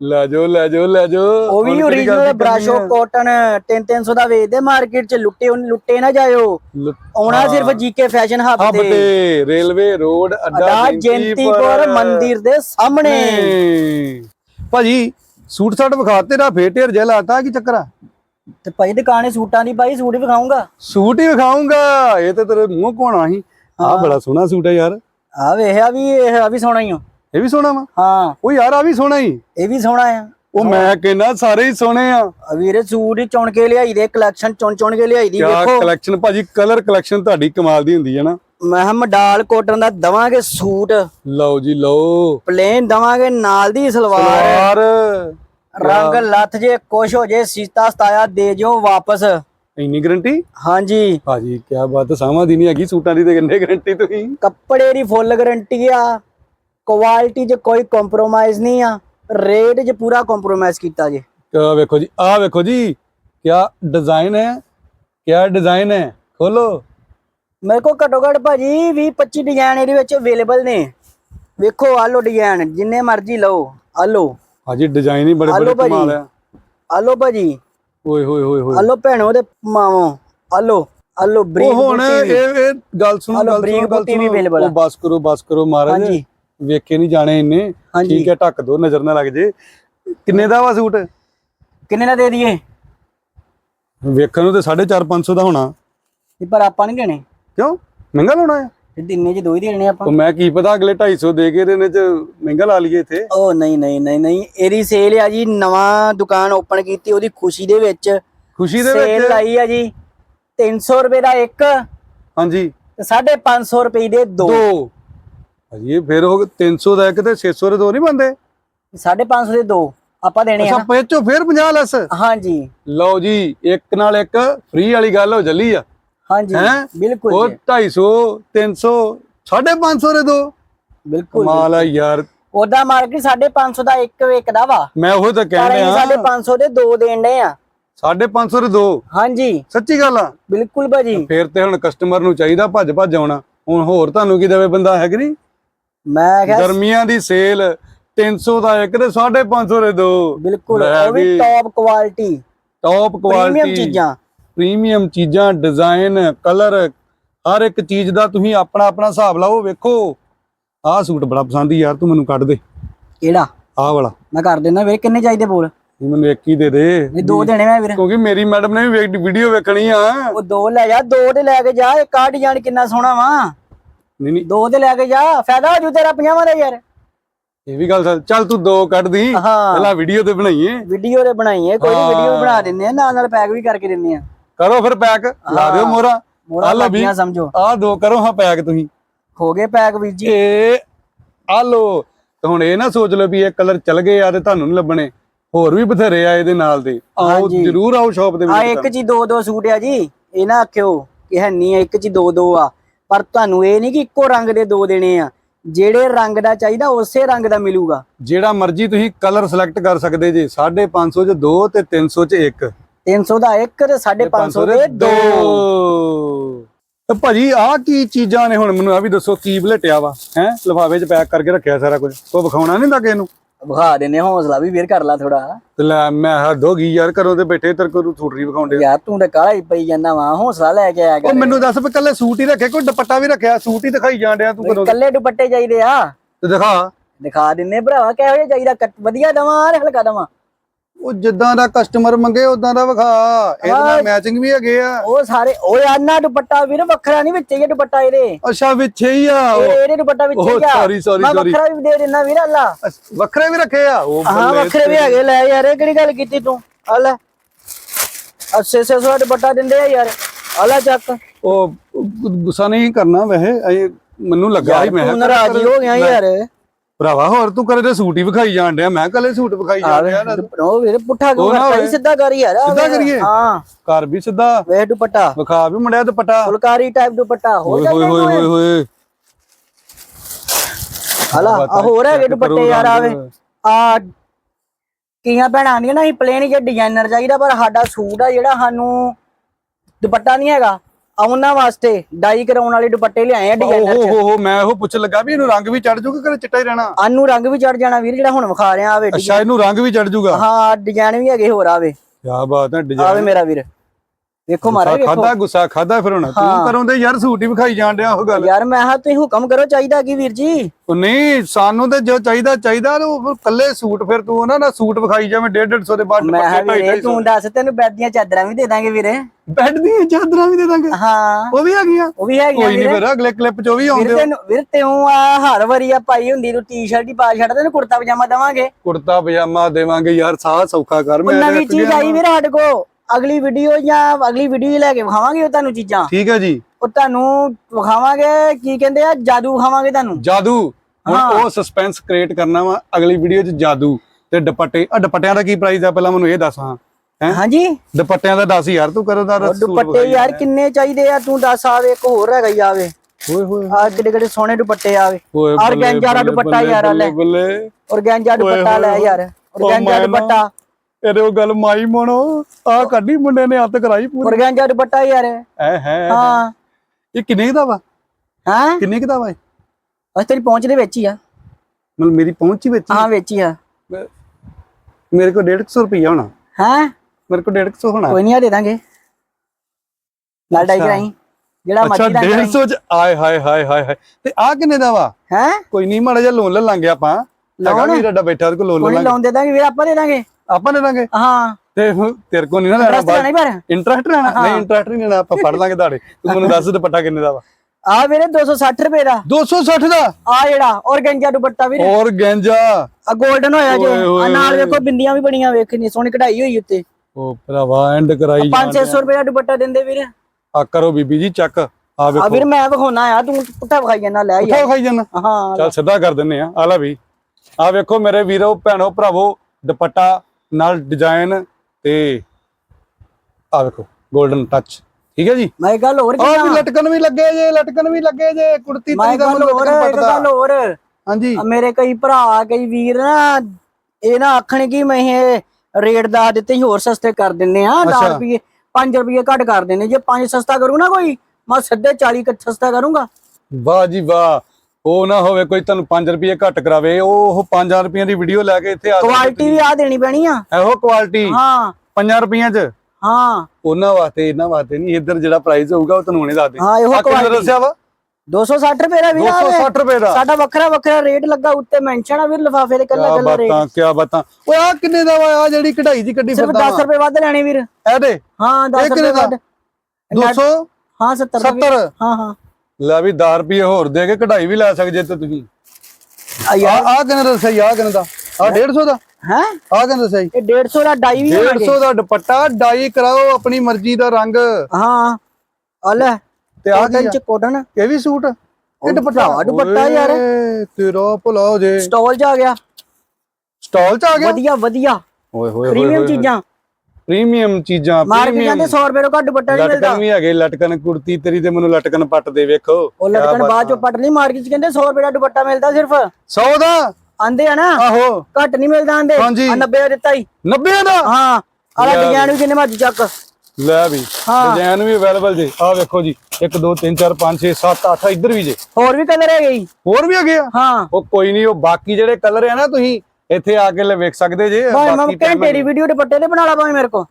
ਲੈ ਜਾਓ ਲੈ ਜਾਓ ਲੈ ਜਾਓ। ਉਹ ਵੀ ਓਰੀਜਨਲ ਬ੍ਰਸ਼ੋ? ਕਾਟਨ 3-300 ਦਾ ਵੇਚਦੇ ਮਾਰਕੀਟ 'ਚ। ਲੁੱਟੇ ਲੁੱਟੇ ਨਾ ਜਾਇਓ। ਆਉਣਾ ਸਿਰਫ ਜੀਕੇ ਫੈਸ਼ਨ ਹੱਬ ਹੱਬ ਤੇ। ਰੇਲਵੇ ਰੋਡ ਅੱਡਾ ਜੈਂਤੀਪੁਰ ਮੰਦਿਰ ਦੇ ਸਾਹਮਣੇ। ਨੇ। ਭਾਜੀ ਸੂਟ ਸਾਟ ਵਿਖਾਤੇ ਨਾ ਫੇਰ ਢੇਰ ਜਿਹਾ ਲਾਤਾ ਕੀ ਚੱਕਰ ਆ? ਤੇ ਭਾਈ ਦੁਕਾਨੇ ਸੂਟਾਂ ਦੀ ਭਾਈ ਸੂਟ ਹੀ ਵਿਖਾਉਂਗਾ। ਸੂਟ ਹੀ ਵਿਖਾਉਂਗਾ ਇਹ ਤੇ ਤੇਰੇ ਮੂੰਹ ਕੋਣਾ ਸੀ। ਆ ਬੜਾ ਸੋਹਣਾ ਸੂਟ ਹੈ ਯਾਰ। ਆ ਵੇਖਿਆ ਵੀ ਇਹ ਆ ਵੀ ਸੋਹਣਾ ਹੀ ਆ। ਇਹ ਵੀ ਸੋਹਣਾ ਵਾ? ਹਾਂ। ਉਹ ਯਾਰ ਆ ਵੀ ਸੋਹਣਾ ਹੀ। ਇਹ ਵੀ ਸੋਹਣਾ ਆ। ਉਹ ਮੈਂ ਕਹਿੰਦਾ ਸਾਰੇ ਹੀ ਸੋਹਣੇ ਆ। ਵੀਰੇ ਸੂਟ ਹੀ ਚੁਣ ਕੇ ਲਿਆਈ ਦੇ ਕਲੈਕਸ਼ਨ ਚੁਣ ਚੁਣ ਕੇ ਲਿਆਈ ਦੀ ਵੇਖੋ। ਕਲੈਕਸ਼ਨ ਭਾਜੀ ਕਲਰ ਕਲੈਕਸ਼ਨ ਤੁਹਾਡੀ ਕਮਾਲ ਦੀ ਹੁੰਦੀ ਹੈ ਨਾ। ਮਹਿਮ ਡਾਲ ਕੋਟਨ ਦਾ ਦਵਾਂਗੇ ਸੂਟ। ਲਓ ਜੀ ਲਓ। ਪਲੇਨ ਦਵਾਂਗੇ ਨਾਲ ਦੀ ਸਲਵਾਰ। ਯਾਰ ਰੰਗ ਲੱਥ ਜੇ ਕੁਛ ਹੋ ਜੇ ਸੀਤਾ ਸਤਾਇਆ ਦੇ ਜਿਓ ਵਾਪਸ। ਇੰਨੀ ਗਰੰਟੀ ਹਾਂਜੀ। ਭਾਜੀ ਕੀ ਬਾਤ ਸਾਵਾਂ ਦੀ ਨਹੀਂ ਹੈਗੀ ਸੂਟਾਂ ਦੀ ਤੇ ਕਿੰਨੇ ਗਰੰਟੀ ਤੁਸੀਂ? ਕੱਪੜੇ ਦੀ ਫੁੱਲ ਗਾਰੰਟੀ ਆ। ਕੁਆਲਿਟੀ 'ਚ ਕੋਈ ਕੰਪਰੋਮਾਈਜ਼ ਨਹੀਂ ਆ। ਰੇਟ 'ਚ ਪੂਰਾ ਕੰਪਰੋਮਾਈਜ਼ ਕੀਤਾ ਜੀ। ਆ ਵੇਖੋ ਜੀ ਆ ਵੇਖੋ ਜੀ ਕਿਆ ਡਿਜ਼ਾਈਨ ਹੈ ਕਿਆ ਡਿਜ਼ਾਈਨ ਹੈ। ਖੋਲੋ। ਮੇਰੇ ਕੋਲ ਘੱਟੋ ਘੱਟ ਭਾਜੀ 20 25 ਡਿਜ਼ਾਈਨ ਇਹਦੇ ਵਿੱਚ ਅਵੇਲੇਬਲ ਨੇ। ਵੇਖੋ ਆ ਲੋ ਡਿਜ਼ਾਈਨ ਜਿੰਨੇ ਮਰਜ਼ੀ ਲਓ ਆ ਲੋ ਭਾਜੀ ਡਿਜ਼ਾਈਨ ਹੀ ਬੜੇ ਬੜੇ। ਕਮਾਲ ਆ ਆ ਲੋ ਭਾਜੀ। ਓਏ ਹੋਏ ਹੋਏ ਹੋਏ। ਆ ਲੋ ਭੈਣੋ ਤੇ ਮਾਵੋ। ਆ ਲੋ ਆ ਲੋ ਬਰੀਕ ਉਹ ਹੁਣ। ਇਹ ਇਹ ਗੱਲ ਸੁਣੋ ਗੱਲ ਸੁਣੋ ਗੱਲ ਸੁਣੋ। ਉਹ ਬਸ ਕਰੋ ਬਸ ਕਰੋ ਮਹਾਰਾਜ। ਹਾਂਜੀ। ਵੇਖੇ ਨਹੀਂ ਜਾਣੇ ਇੰਨੇ। ਹਾਂਜੀ। ਠੀਕ ਹੈ ਢੱਕ ਦੋ ਨਜ਼ਰ ਨਾ ਲੱਗ ਜੇ। ਕਿੰਨੇ ਦਾ ਵਾ ਸੂਟ? ਕਿੰਨੇ ਦਾ ਦੇ ਦਈਏ? ਵੇਖਣ ਨੂੰ ਤੇ 4.5 500 ਦਾ ਹੋਣਾ। ਪਰ ਆਪਾਂ ਨਹੀਂ ਦੇਣੇ। ਕਿਉਂ? ਮਹਿੰਗਾ ਲਾਉਣਾ ਆ ਇਹ ਦਿਨੇ 'ਚ ਦੋ ਹੀ ਦੇਣੇ ਆਪਾਂ। ਉਹ ਮੈਂ ਕੀ ਪਤਾ ਅਗਲੇ 250 ਦੇ ਕੇ ਇਹਦੇ ਚ ਮਹਿੰਗਾ ਲਾ ਲਈਏ ਇੱਥੇ। ਉਹ ਨਹੀਂ ਨਹੀਂ ਨਹੀਂ ਨਹੀਂ। ਇਹਦੀ ਸੇਲ ਆ ਜੀ ਨਵਾਂ ਦੁਕਾਨ ਓਪਨ ਕੀਤੀ ਉਹਦੀ ਖੁਸ਼ੀ ਦੇ ਵਿੱਚ। ਖੁਸ਼ੀ ਦੇ ਸੇਲ ਵਿੱਚ ਲਾਈ ਆ ਜੀ 300 ਰੁਪਏ ਦਾ ਇੱਕ। ਹਾਂਜੀ। ਤੇ 550 ਰੁਪਏ ਦੇ ਦੋ। ਦੋ। ਇਹ ਫਿਰ ਹੋ ਗਏ 300 ਦਾ ਇੱਕ ਤੇ 600 ਦੇ ਦੋ ਨਹੀਂ ਬੰਦੇ 550 ਦੇ ਦੋ। ਆਪਾਂ ਦੇਣੇ ਆ ਅੱਛਾ ਪੇਚੋ ਫਿਰ 50 ਲੈਸ। ਹਾਂਜੀ। ਲਓ ਜੀ ਇੱਕ ਨਾਲ ਇੱਕ ਫ੍ਰੀ ਵਾਲੀ ਗੱਲ ਹੋ ਚੱਲੀ ਆ। ਹਾਂਜੀ? ਬਿਲਕੁਲ ਉਹ ਜੀ, 250 300 550 ਦੇ ਦੋ। ਬਿਲਕੁਲ ਕਮਾਲ ਆ ਯਾਰ। ਉਹਦਾ ਮਾਰਕੀਟ 550 ਦਾ ਇੱਕ ਵਿਕਦਾ ਵਾ? ਮੈਂ ਉਹ ਤਾਂ ਕਹਿ ਰਿਹਾ। 550 ਦੇ ਦੋ ਦੇਣ ਡਏ ਆ। 550 ਦੇ ਦੋ। ਹਾਂਜੀ। ਸੱਚੀ ਗੱਲ ਆ। ਬਿਲਕੁਲ ਭਾਜੀ। ਫਿਰ ਤੇ ਹੁਣ ਕਸਟਮਰ ਨੂੰ ਚਾਹੀਦਾ ਭੱਜ ਭੱਜ ਆਉਣਾ। ਹੁਣ ਹੋਰ ਤੁਹਾਨੂੰ ਕੀ ਦੇਵੇ ਬੰਦਾ ਹੈ ਕਿ ਨਹੀਂ? ਮੈਂ ਕਿਹਾ ਗਰਮੀਆਂ ਦੀ ਸੇਲ 300 ਦਾ ਇੱਕ ਤੇ 550 ਦੇ ਦੋ। ਬਿਲਕੁਲ ਉਹ ਵੀ। Top quality top premium quality ਚੀਜ਼ਾਂ। ਪ੍ਰੀਮੀਅਮ ਚੀਜ਼ਾਂ ਡਿਜ਼ਾਈਨ ਕਲਰ ਹਰ ਇੱਕ ਚੀਜ਼ ਦਾ ਤੁਸੀਂ ਆਪਣਾ ਆਪਣਾ ਹਿਸਾਬ ਲਾਓ ਵੇਖੋ। ਆਹ ਸੂਟ ਬੜਾ ਪਸੰਦ ਹੀ ਯਾਰ ਤੂੰ ਮੈਨੂੰ ਕੱਢ ਦੇ। ਕਿਹੜਾ? ਆਹ ਵਾਲਾ। ਮੈਂ ਕਰ ਦਿੰਦਾ ਵੀਰੇ ਕਿੰਨੇ ਚਾਹੀਦੇ ਬੋਲ? ਇਹ ਮੈਨੂੰ ਇੱਕ ਹੀ ਦੇ ਦੇ। ਇਹ ਦੋ ਦੇਣੇ ਮੈਂ ਵੀਰੇ। ਕਿਉਂਕਿ ਮੇਰੀ ਮੈਡਮ ਨੇ ਵੀ ਵੀਡੀਓ ਵੇਖਣੀ ਆ। ਉਹ ਦੋ ਲੈ ਜਾ ਦੋ ਤੇ ਲੈ ਕੇ ਜਾ ਇੱਕ ਆ ਡਿਜ਼ਾਈਨ ਕਿੰਨਾ ਸੋਹਣਾ ਵਾ। ਨਹੀਂ ਨਹੀਂ। ਦੋ ਤੇ ਲੈ ਕੇ ਜਾ ਫਾਇਦਾ ਹੋ ਜੂ ਤੇਰਾ 50 ਦਾ ਯਾਰ। ਇਹ ਵੀ ਗੱਲ ਸੱਚ। ਚੱਲ ਤੂੰ ਦੋ ਕੱਢ ਦੀ। ਪਹਿਲਾਂ ਵੀਡੀਓ ਤੇ ਬਣਾਈਏ। ਵੀਡੀਓ ਤੇ ਬਣਾਈਏ ਕੋਈ। ਵੀਡੀਓ ਬਣਾ ਦਿੰਦੇ ਆ ਨਾਲ ਨਾਲ ਪੈਕ ਵੀ ਕਰਕੇ ਦਿੰਦੇ ਆ। ਕਰੋ ਫਿਰ ਪੈਕ ਲਾ ਦਿਓ ਮੋਰਾ ਆ ਲਓ ਵੀ ਸਮਝੋ। ਆ ਦੋ ਕਰੋ ਹਾਂ ਪੈਕ ਤੁਸੀਂ। ਹੋ ਗਏ ਪੈਕ ਵੀਰ ਜੀ। ਇਹ ਆ ਲੋ ਹੁਣ ਇਹ ਨਾ ਸੋਚ ਲਓ ਵੀ ਇਹ ਕਲਰ ਚਲ ਗਏ ਆ ਤੇ ਤੁਹਾਨੂੰ ਨਹੀਂ ਲੱਭਣੇ। ਹੋਰ ਵੀ ਬਥੇਰੇ ਆ ਇਹਦੇ ਨਾਲ ਦੇ। ਆਓ। ਜਰੂਰ ਆਓ ਸ਼ਾਪ ਦੇ ਆ ਵਿੱਚ ਇੱਕ ਚ ਹੀ ਦੋ ਦੋ ਸੂਟ ਆ ਜੀ ਇਹ ਨਾ ਆਖਿਓ ਕਿ ਹੈ ਨਹੀਂ ਆ ਇੱਕ ਹੀ ਦੋ ਦੋ ਆ। ਪਰ ਤੁਹਾਨੂੰ ਇਹ ਨਹੀਂ ਕਿ ਇੱਕੋ ਰੰਗ ਦੇ ਦੋ ਦੇਣੇ ਆ। ਜਿਹੜੇ ਰੰਗ ਦਾ ਚਾਹੀਦਾ ਉਸੇ ਰੰਗ ਦਾ ਮਿਲੂਗਾ। ਜਿਹੜਾ ਮਰਜ਼ੀ ਤੁਸੀਂ ਕਲਰ ਸਿਲੈਕਟ ਕਰ ਸਕਦੇ ਜੀ 550 ਚ ਦੋ ਤੇ 300 ਚ ਇੱਕ। 300 ਦਾ ਇੱਕ ਤੇ 550 ਦੇ ਦੋ ਤੇ ਭਾਜੀ ਆਹ ਕੀ ਚੀਜ਼ਾਂ ਨੇ ਹੁਣ? ਮੈਨੂੰ ਆ ਵੀ ਦੱਸੋ ਕੀ ਭਲੇਟਿਆ ਵਾ? ਹੈ? ਲਿਫਾਫੇ 'ਚ ਪੈਕ ਕਰਕੇ ਰੱਖਿਆ ਸਾਰਾ ਕੁਝ। ਉਹ ਵਿਖਾਉਣਾ ਨਹੀਂ ਤਾਂ ਕਿਸੇ ਨੂੰ? ਵਿਖਾ ਦਿੰਨੇ ਹੌਸਲਾ ਵੀ ਵੀਰ ਕਰ ਲਾ ਥੋੜਾ ਤੇ ਲੈ ਮੈਂ ਹੱਦ ਹੋ ਗਈ ਯਾਰ ਘਰੋਂ ਤੇ ਬੈਠੇ ਤੇਰੇ ਕੋਲ ਥੂਟਰੀ ਵਿਖਾਉਂਦੇ ਯਾਰ ਤੂੰ ਤਾਂ ਕਾਲਾ ਹੀ ਪਈ ਜਾਂਦਾ ਵਾ ਹੌਸਲਾ ਲੈ ਕੇ ਆਇਆ ਉਹ ਕਰ। ਮੈਨੂੰ ਦੱਸ ਵੀ ਕੱਲੇ ਸੂਟ ਹੀ ਰੱਖੇ ਕੋਈ ਦੁਪੱਟਾ ਵੀ ਰੱਖਿਆ? ਸੂਟ ਹੀ ਦਿਖਾਈ ਜਾਣ ਡਿਆ ਤੂੰ ਕਦੋਂ। ਕੱਲੇ ਦੁਪੱਟੇ ਚਾਹੀਦੇ ਆ। ਤੇ ਦਿਖਾ। ਦਿਖਾ ਦਿੰਨੇ ਭਰਾਵਾ ਕਿਹੋ ਜਿਹਾ ਚਾਹੀਦਾ? ਵਧੀਆ ਦਵਾਂ ਆ ਹਲਕਾ ਦਵਾਂ। ਉਹ ਜਿੱਦਾਂ ਦਾ ਕਸਟਮਰ ਮੰਗੇ ਉਦਾਂ ਦਾ ਵਿਖਾ। ਇਹਦੇ ਨਾਲ ਮੈਚਿੰਗ ਵੀ ਹੈਗੇ ਆ। ਉਹ ਸਾਰੇ ਓਏ ਆਨਾ ਦੁਪੱਟਾ ਵੀਰ ਵੱਖਰਾ ਨਹੀਂ ਵਿੱਚ ਹੀ ਆ ਦੁਪੱਟਾ ਇਹਦੇ। ਅੱਛਾ ਵਿੱਚ ਹੀ ਆ ਉਹ ਇਹ ਇਹਦੇ ਦੁਪੱਟਾ ਵਿੱਚ ਹੀ ਆ। sorry, sorry, ਮੈਂ sorry। ਵੱਖਰਾ ਵੀ ਦੇ ਦਿੰਦਾ ਵੀਰ ਅੱਲਾ। ਅੱਛਾ, ਵੱਖਰੇ ਵੀ ਰੱਖੇ ਆ? ਉਹ ਹਾਂ ਬੱਲੇ ਵੱਖਰੇ ਵੀ ਹੈਗੇ ਲੈ ਯਾਰ ਇਹ ਕਿਹੜੀ ਗੱਲ ਕੀਤੀ ਤੂੰ? ਆ ਲੈ। ਅੱਛੇ ਸੇ ਸੌ ਦੁਪੱਟਾ ਦਿੰਦੇ ਆ ਯਾਰ। ਆ ਲੈ ਚੱਕ। ਉਹ ਗੁ- ਗੁੱਸਾ ਨਹੀਂ ਕਰਨਾ ਵੈਸੇ ਇਹ ਮੈਨੂੰ ਲੱਗਾ ਸੀ ਮੈਂ ਤੂੰ ਨਾਰਾਜ਼ ਹੀ ਹੋ ਗਿਆ ਯਾਰ। ਭਰਾਵਾ ਹੋਰ ਤੂੰ ਕਰੇ ਤੇ ਸੂਟ ਹੀ ਵਿਖਾਈ ਜਾਣ ਡਿਆ। ਮੈਂ ਕੱਲੇ ਸੂਟ ਵਿਖਾਈ ਜਾਣ ਡਿਆ ਨਾ। ਉਹ ਵੀਰ ਪੁੱਠਾ ਕਿਉਂ ਉਹ ਨਾ ਕਰਤਾ ਹੋਏ। ਸਿੱਧਾ ਕਰ ਯਾਰ ਸਿੱਧਾ ਵੇਖ। ਕਰੀਏ? ਹਾਂ। ਘਰ ਵੀ ਸਿੱਧਾ। ਵੇ ਦੁਪੱਟਾ। ਵਿਖਾ ਵੀ ਮੁੰਡਿਆ ਦੁਪੱਟਾ। ਫੁਲਕਾਰੀ ਟਾਈਪ ਦੁਪੱਟਾ। ਹੋ ਓਏ ਜਾਂਦਾ ਹੋਏ ਹੋਏ ਹੋਏ ਹੋਏ। ਹਲਾ ਆ ਹੋਰ ਹੈਗੇ ਦੁਪੱਟੇ ਯਾਰ ਆਵੇ। ਆ ਕੀਆਂ ਭੈਣਾਂ ਆਂਦੀਆਂ ਨਾ ਅਸੀਂ ਪਲੇਨ ਜੇ ਡਿਜ਼ਾਈਨਰ ਚਾਹੀਦਾ ਪਰ ਸਾਡਾ ਸੂਟ ਆ ਜਿਹੜਾ ਸਾਨੂੰ ਦੁਪੱਟਾ ਨਹੀਂ ਹੈਗਾ। ਉਹਨਾਂ ਵਾਸਤੇ ਡਾਈ ਕਰਾਉਣ ਵਾਲੇ ਦੁਪੱਟੇ ਲਿਆਏ ਆ ਓਹ ਡਿਜ਼ਾਈਨਰ ਹੋ ਚ। ਹੋ ਹੋ ਮੈਂ ਉਹ ਪੁੱਛ ਲੱਗਾ ਵੀ ਇਹਨੂੰ ਰੰਗ ਵੀ ਚੜ ਜੂਗਾ ਕਿ ਚਿੱਟਾ ਹੀ ਰਹਿਣਾ? ਆਨੂੰ ਰੰਗ ਵੀ ਚੜ ਜਾਣਾ ਵੀਰ ਜਿਹੜਾ ਹੁਣ ਵਿਖਾ ਰਿਹਾ ਆਵੇ ਅੱਛਾ ਇਹਨੂੰ ਰੰਗ ਵੀ ਚੜ ਜੂਗਾ? ਹਾਂ ਡਿਜ਼ਾਈਨ ਵੀ ਹੈਗੇ ਹੋਰ ਆਵੇ ਕੀ ਬਾਤ ਹੈ ਆਵੇ ਡਿਜ਼ਾਈਨ ਮੇਰਾ ਵੀਰ। ਵੇਖੋ ਮਾਰਾ ਵੇਖੋ ਖਾਦਾ ਗੁੱਸਾ ਖਾਦਾ ਫਿਰ ਹੁਣ। ਤੂੰ ਹਾਂ। ਕਰੋਂ ਦੇ ਯਾਰ ਸੂਟ ਹੀ ਵਿਖਾਈ ਜਾਣ ਡਿਆ ਉਹ ਗੱਲ। ਯਾਰ ਮੈਂ ਹਾਂ ਤੁਸੀਂ ਹੁਕਮ ਕਰੋ ਚਾਹੀਦਾ ਕੀ ਵੀਰ ਜੀ? ਉਹ ਨਹੀਂ ਸਾਨੂੰ ਤੇ ਜੋ ਚਾਹੀਦਾ ਚਾਹੀਦਾ ਉਹ ਫਿਰ ਕੱਲੇ ਸੂਟ ਫਿਰ ਤੂੰ ਉਹਨਾਂ ਦਾ ਸੂਟ ਵਿਖਾਈ ਜਾਵੇਂ 150 ਦੇ ਬਾਅਦ ਮੈਂ ਵੀਰੇ ਤੂੰ ਦੱਸ ਤੈਨੂੰ ਬੈੱਡ ਦੀਆਂ ਚਾਦਰਾਂ ਵੀ ਦੇ ਦਾਂਗੇ ਵੀਰੇ। ਬੈੱਡ ਦੀਆਂ ਚਾਦਰਾਂ ਵੀ ਦੇ ਦਾਂਗੇ? ਹਾਂ। ਉਹ ਵੀ ਆ ਗਈਆਂ? ਉਹ ਵੀ ਹੈਗੀਆਂ ਕੋਈ ਨਹੀਂ ਫਿਰ ਅਗਲੇ ਕਲਿੱਪ 'ਚ ਉਹ ਵੀ ਵੀਰ ਆਉਂਦੇ ਤੈਨੂੰ ਵੀਰ ਤੈਨੂੰ ਆ ਹਰ ਵਾਰੀ ਆ ਪਾਈ ਹੁੰਦੀ ਤੂੰ ਟੀ-ਸ਼ਰਟ ਹੀ ਪਾ ਛੱਡ ਤੈਨੂੰ ਕੁੜਤਾ ਪਜਾਮਾ ਦਵਾਂਗੇ। ਕੁੜਤਾ ਪਜਾਮਾ ਦੇਵਾਂਗੇ ਯਾਰ ਸਾਹ ਸੌਖਾ ਕਰ ਮੈਂ ਨਵੀਂ ਚੀਜ਼। ਆਈ ਵੀਰ ਸਾਡੇ ਕੋ ਅਗਲੀ ਵੀਡੀਓ ਜਾਂ ਅਗਲੀ ਵੀਡੀਓ ਹੀ ਲੈ ਕੇ ਵਿਖਾਵਾਂਗੇ ਉਹ ਤੁਹਾਨੂੰ ਚੀਜ਼ਾਂ। ਠੀਕ ਹੈ ਜੀ। ਉਹ ਤੁਹਾਨੂੰ ਵਿਖਾਵਾਂਗੇ ਕੀ ਕਹਿੰਦੇ ਆ ਜਾਦੂ ਵਿਖਾਵਾਂਗੇ ਤੁਹਾਨੂੰ। ਜਾਦੂ। ਹੁਣ ਹਾਂ। ਉਹ ਸਸਪੈਂਸ ਕ੍ਰੀਏਟ ਕਰਨਾ ਵਾ ਅਗਲੀ ਵੀਡੀਓ 'ਚ ਜਾਦੂ ਤੇ ਦੁਪੱਟੇ। ਆ ਦੁਪੱਟਿਆਂ ਦਾ ਕੀ ਪ੍ਰਾਈਸ ਆ? ਪਹਿਲਾਂ ਮੈਨੂੰ ਇਹ ਦੱਸ ਹਾਂ। ਹੈਂ? ਹਾਂਜੀ। ਦੁਪੱਟਿਆਂ ਦਾ ਦੱਸ ਯਾਰ ਤੂੰ ਕਰੋ ਦਾ ਉਹ ਦੁਪੱਟੇ ਯਾਰ ਕਿੰਨੇ ਚਾਹੀਦੇ ਆ? ਤੂੰ ਦੱਸ ਆਵੇ ਇੱਕ ਹੋਰ ਹੈਗਾ ਹੀ ਆਵੇ। ਓਏ ਹੋਏ ਆ ਕਿੱਡੇ ਕਿੱਡੇ ਸੋਹਣੇ ਦੁਪੱਟੇ ਆਵੇ ਔਰਗੈਂਜਾ ਦਾ ਦੁਪੱਟਾ ਯਾਰ ਆ ਲੈ। ਬੱਲੇ ਔਰਗੈਂਜਾ ਦੁਪੱਟਾ ਲੈ ਯਾਰ। ਔਰਗੈਂਜਾ ਦੁਪੱਟਾ। ਇਹਦੇ ਉਹ ਗੱਲ ਮਾਈ ਮਣੋ ਆ ਕੱਢੀ ਮੁੰਡੇ ਨੇ ਹੱਥ ਕਰਾਈ ਪੂਰੀ। ਔਰਗੈਂਜਾ ਦੁਪੱਟਾ ਯਾਰ। ਐ ਹੈ। ਹਾਂ। ਇਹ ਕਿੰਨੇ ਦਾ ਵਾ? ਹਾਂ? ਕਿੰਨੇ ਦਾ ਵਾ? ਅਸ ਤੇਰੀ ਪਹੁੰਚ ਦੇ ਵਿੱਚ ਹੀ ਆ। ਮਤਲਬ ਮੇਰੀ ਪਹੁੰਚ ਹੀ ਵਿੱਚ ਹੀ? ਹਾਂ ਵਿੱਚ ਹੀ ਆ ਮੇਰੇ ਕੋਲ 150 ਰੁਪਈਆ ਹੋਣਾ। ਹਾਂ? ਮੇਰੇ ਕੋਲ 150 ਹੋਣਾ। ਕੋਈ ਨਹੀਂ ਆ ਦੇ ਦਾਂਗੇ। ਨਾਲ ਡਾਈ ਕਰਾਈ। ਜਿਹੜਾ ਅੱਛਾ ਮਰਜ਼ੀ ਦਾ 150 ਚ ਆਏ ਹਾਏ ਹਾਏ ਹਾਏ ਹਾਏ। ਤੇ ਆ ਕਿੰਨੇ ਦਾ ਵਾ? ਹੈ? ਕੋਈ ਨਹੀਂ ਮਾੜਾ ਜਿਹਾ ਲੋਨ ਲੈ ਲਾਂਗੇ ਆਪਾਂ। ਲਗਾ ਲੋਨ? ਵੀ ਰੱਡਾ ਬੈਠਾ ਉਹਦੇ ਕੋਲ ਲੋਨ ਲੈ ਕੋਈ ਲਾਂਗੇ। ਲਾਉਣ ਦੇ ਦਾਂਗੇ ਵੀਰ ਆਪਾਂ ਦੇ ਦਾਂਗੇ। ਆਪਾਂ ਲੈ ਲਾਂਗੇ ਹਾਂ। ਤੇ ਹੁਣ ਤੇਰੇ ਕੋਲ ਨਹੀਂ ਨਾ ਲੈਣਾ ਪਰ ਇੰਟਰਸਟ ਲੈਣਾ? ਨਹੀਂ ਇੰਟਰਸਟ ਨਹੀਂ ਲੈਣਾ ਆਪਾਂ ਫੜ ਲਾਂਗੇ ਤੁਹਾਡੇ ਤੂੰ ਮੈਨੂੰ ਦੱਸ ਦੁਪੱਟਾ ਕਿੰਨੇ ਦਾ ਵਾ? ਆ ਵੀਰੇ 260 ਰੁਪਏ ਦਾ। 260 ਦਾ? ਆ ਜਿਹੜਾ ਔਰਗੈਂਜਾ ਦੁਪੱਟਾ ਵੀਰੇ। ਔਰ ਗੈਂਜਾ। ਆ 골ਡਨ ਹੋਇਆ ਜੇ। ਓਏ ਆ ਨਾਲ ਵੇਖੋ ਬਿੰਦੀਆਂ ਵੀ ਬੜੀਆਂ ਵੇਖ ਕਿੰਨੀ ਸੋਹਣੀ ਕਢਾਈ ਹੋਈ ਉੱਤੇ। ਉਹ ਭਰਾਵਾ ਐਂਡ ਕਰਾਈ 500 ਰੁਪਏ ਦਾ ਦੁਪੱਟਾ ਦਿੰਦੇ ਵੀਰੇ। ਆ ਕਰੋ ਬੀਬੀ ਜੀ ਚੱਕ। ਆ ਆ ਵੇਖੋ। ਵੀਰ ਮੈਂ ਵਿਖਾਉਣਾ ਆ ਤੂੰ ਪੁੱਠਾ ਵਿਖਾਈ ਜਾਂਦਾ ਲੈ ਉੱਠਾ ਯਾਰ ਖਾਈ ਜਾਣਾ ਹਾਂ। ਚੱਲ ਸਿੱਧਾ ਕਰ ਦਿੰਨੇ ਆ ਆ ਲੈ ਵੀ। ਆ ਵੇਖੋ ਮੇਰੇ ਵੀਰੋ ਭੈਣੋ ਭਰਾਵੋ ਦੁਪੱਟਾ ਨਾਲ ਡਿਜ਼ਾਈਨ ਤੇ ਆ ਵੇਖੋ 골ਡਨ ਟੱਚ ਠੀਕ ਹੈ ਜੀ? ਮੈਂ ਇੱਕ ਗੱਲ ਹੋਰ ਆ ਵੀ ਲਟਕਣ ਵੀ ਲੱਗੇ ਜੇ ਲਟਕਣ ਵੀ ਲੱਗੇ ਜੇ ਕੁੜਤੀ ਮੈਂ ਇੱਕ ਗੱਲ ਹੋਰ ਇੱਕ ਗੱਲ ਹੋਰ। ਹਾਂਜੀ। ਮੇਰੇ ਕਈ ਭਰਾ ਕਈ ਵੀਰ ਨਾ ਇਹ ਨਾ ਆਖਣ ਕਿ ਮੈਂ ਇਹ ਰੇਟ ਦਾ ਦਿੱਤੇ ਹੀ ਹੋਰ ਸਸਤੇ ਕਰ ਦਿੰਨੇ ਆ 10 ਅੱਛਾ। ਰੁਪਏ 5 ਰੁਪਏ ਘੱਟ ਕਰ ਦਿੰਨੇ ਜੇ 5 ਸਸਤਾ ਕਰੂ ਨਾ ਕੋਈ ਮੈਂ ਸਿੱਧੇ 40 ਕ ਸਸਤਾ ਕਰੂੰਗਾ। ਵਾਹ ਜੀ ਵਾਹ। ਉਹ ਨਾ ਹੋਵੇ ਕੋਈ ਤੁਹਾਨੂੰ 5 ਰੁਪਏ ਘੱਟ ਕਰਾਵੇ ਉਹ 5 ਰੁਪਈਆਂ ਦੀ ਵੀਡੀਓ ਲੈ ਕੇ ਇੱਥੇ ਆ ਜਾਓ ਕੁਆਲਿਟੀ ਵੀ ਆ ਦੇਣੀ ਪੈਣੀ ਆ। ਇਹੋ ਕੁਆਲਿਟੀ ਹਾਂ। 5 ਰੁਪਈਆਂ ਚ? ਹਾਂ। ਉਹਨਾਂ ਵਾਸਤੇ ਇਹਨਾਂ ਵਾਸਤੇ ਨਹੀਂ ਇੱਧਰ ਜਿਹੜਾ ਪ੍ਰਾਈਸ ਹੋਊਗਾ ਉਹ ਤੁਹਾਨੂੰ ਹੁਣੇ ਦੱਸ ਦੇ ਹਾਂ, ਇਹੋ quality। ਦੱਸਿਆ ਵਾ? 260 ਰੁਪਏ ਦਾ ਵੀ ਆ 260 ਰੁਪਏ ਦਾ। ਸਾਡਾ ਵੱਖਰਾ ਵੱਖਰਾ ਰੇਟ ਲੱਗਾ ਉੱਤੇ ਮੈਂਸ਼ਨ ਆ ਵੀਰ ਲਿਫਾਫੇ ਦੇ ਕੱਲਾ ਕੱਲਾ ਰੇਟ ਬਾਤਾਂ ਕਿਆ ਬਾਤਾਂ। ਓਏ ਆ ਕਿੰਨੇ ਦਾ ਵਾ? ਆ ਜਿਹੜੀ ਕਢਾਈ ਦੀ ਕੱਢੀ ਸਿਰਫ ਫਿਰਦਾ 10 ਰੁਪਏ ਵੱਧ ਲੈਣੇ ਵੀਰ। ਇਹਦੇ ਹਾਂ 10 ਇਹ ਰੁਪਏ? ਵੱਧ। 200 ਹਾਂ 70 ਦਾ ਵੀ। 70 ਹਾਂ ਹਾਂ। ਲੈ ਵੀ 10 ਰੁਪਏ ਹੋਰ ਦੇ ਕੇ ਕਢਾਈ ਵੀ ਲੈ ਸਕਦੇ ਤੇ ਤੁਸੀਂ। ਆ ਆ ਕਿੰਨੇ ਦਾ ਸਹੀ ਆ? ਕਿੰਨੇ ਦਾ? ਆ 150 ਦਾ? ਹੈ? ਆ ਕਹਿੰਦਾ ਸਹੀ ਇਹ 150 ਦਾ ਡਾਈ ਵੀ ਹੋਣਗੇ 150 ਦਾ ਦੁਪੱਟਾ ਡਾਈ ਕਰਾਓ ਆਪਣੀ ਮਰਜ਼ੀ ਦਾ ਰੰਗ। ਹਾਂ। ਆ ਲੈ। ਤੇ ਆ ਕਾਟਨ ਕੀ ਚ ਕੋਟਨ ਇਹ ਵੀ ਸੂਟ? ਇਹ ਦੁਪੱਟਾ? ਦੁਪੱਟਾ ਯਾਰ। ਤੇਰਾ ਭਲਾ ਹੋ ਜੇ। ਸਟਾਲ ਚ ਆ ਗਿਆ। ਸਟਾਲ ਚ ਆ ਗਿਆ? ਵਧੀਆ ਵਧੀਆ। ਓਏ ਹੋਏ ਪ੍ਰੀਮੀਅਮ ਚੀਜ਼ਾਂ। ਪ੍ਰੀਮੀਅਮ ਚੀਜ਼ਾਂ ਮਾਰਕੀਟ ਜਾਂਦੇ 100 ਰੁਪਏ ਤੋਂ ਘੱਟ ਦੁਪੱਟਾ ਨਹੀਂ ਮਿਲਦਾ। ਲਟਕਣ ਵੀ ਹੈਗੇ ਲਟਕਣ ਕੁੜਤੀ ਤੇਰੀ ਤੇ ਮੈਨੂੰ ਲਟਕਣ ਪੱਟ ਦੇ ਵੇਖੋ। ਉਹ ਲਟਕਣ ਬਾਅਦ ਚੋਂ ਪਟ ਲਈ ਮਾਰਕੀਟ ਚ ਕਹਿੰਦੇ 100 ਰੁਪਏ ਦਾ ਦੁਪੱਟਾ ਮਿਲਦਾ ਸਿਰਫ। 100 ਦਾ? ਆਂਦੇ ਆ ਨਾ ਆਹੋ। ਘੱਟ ਨਹੀਂ ਮਿਲਦਾ ਆਂਦੇ। ਹਾਂਜੀ। 90 ਦਾ ਦਿੱਤਾ ਹੀ। 90 ਦਾ? ਹਾਂ ਆਲਾ ਡਿਜ਼ਾਈਨ ਵੀ ਜਿੰਨੇ ਮਰਜ਼ੀ ਚੱਕ। ਲੈ ਵੀ। ਡਿਜ਼ਾਈਨ ਵੀ ਅਵੇਲੇਬਲ ਜੇ। ਆ ਵੇਖੋ ਜੀ 1 2 3 4 5 6 7 8 ਇੱਧਰ ਵੀ ਜੇ। ਹੋਰ ਵੀ ਕਲਰ ਹੈਗੇ ਹੋਰ ਵੀ ਹੈਗੇ ਆ? ਹਾਂ। ਉਹ ਕੋਈ ਨਹੀਂ ਉਹ ਬਾਕੀ ਜਿਹੜੇ ਕਲਰ ਆ ਨਾ ਤੁਸੀਂ ਇੱਥੇ ਆ ਕੇ ਲੈ ਵੇਖ ਸਕਦੇ ਜੇ ਭਾਈ ਮੈਂ ਘੰਟੇ ਦੀ ਵੀਡੀਓ ਦੁਪੱਟੇ ਤੇ ਬਣਾ ਲਾ ਭਾਵੇਂ ਮੇਰੇ ਕੋ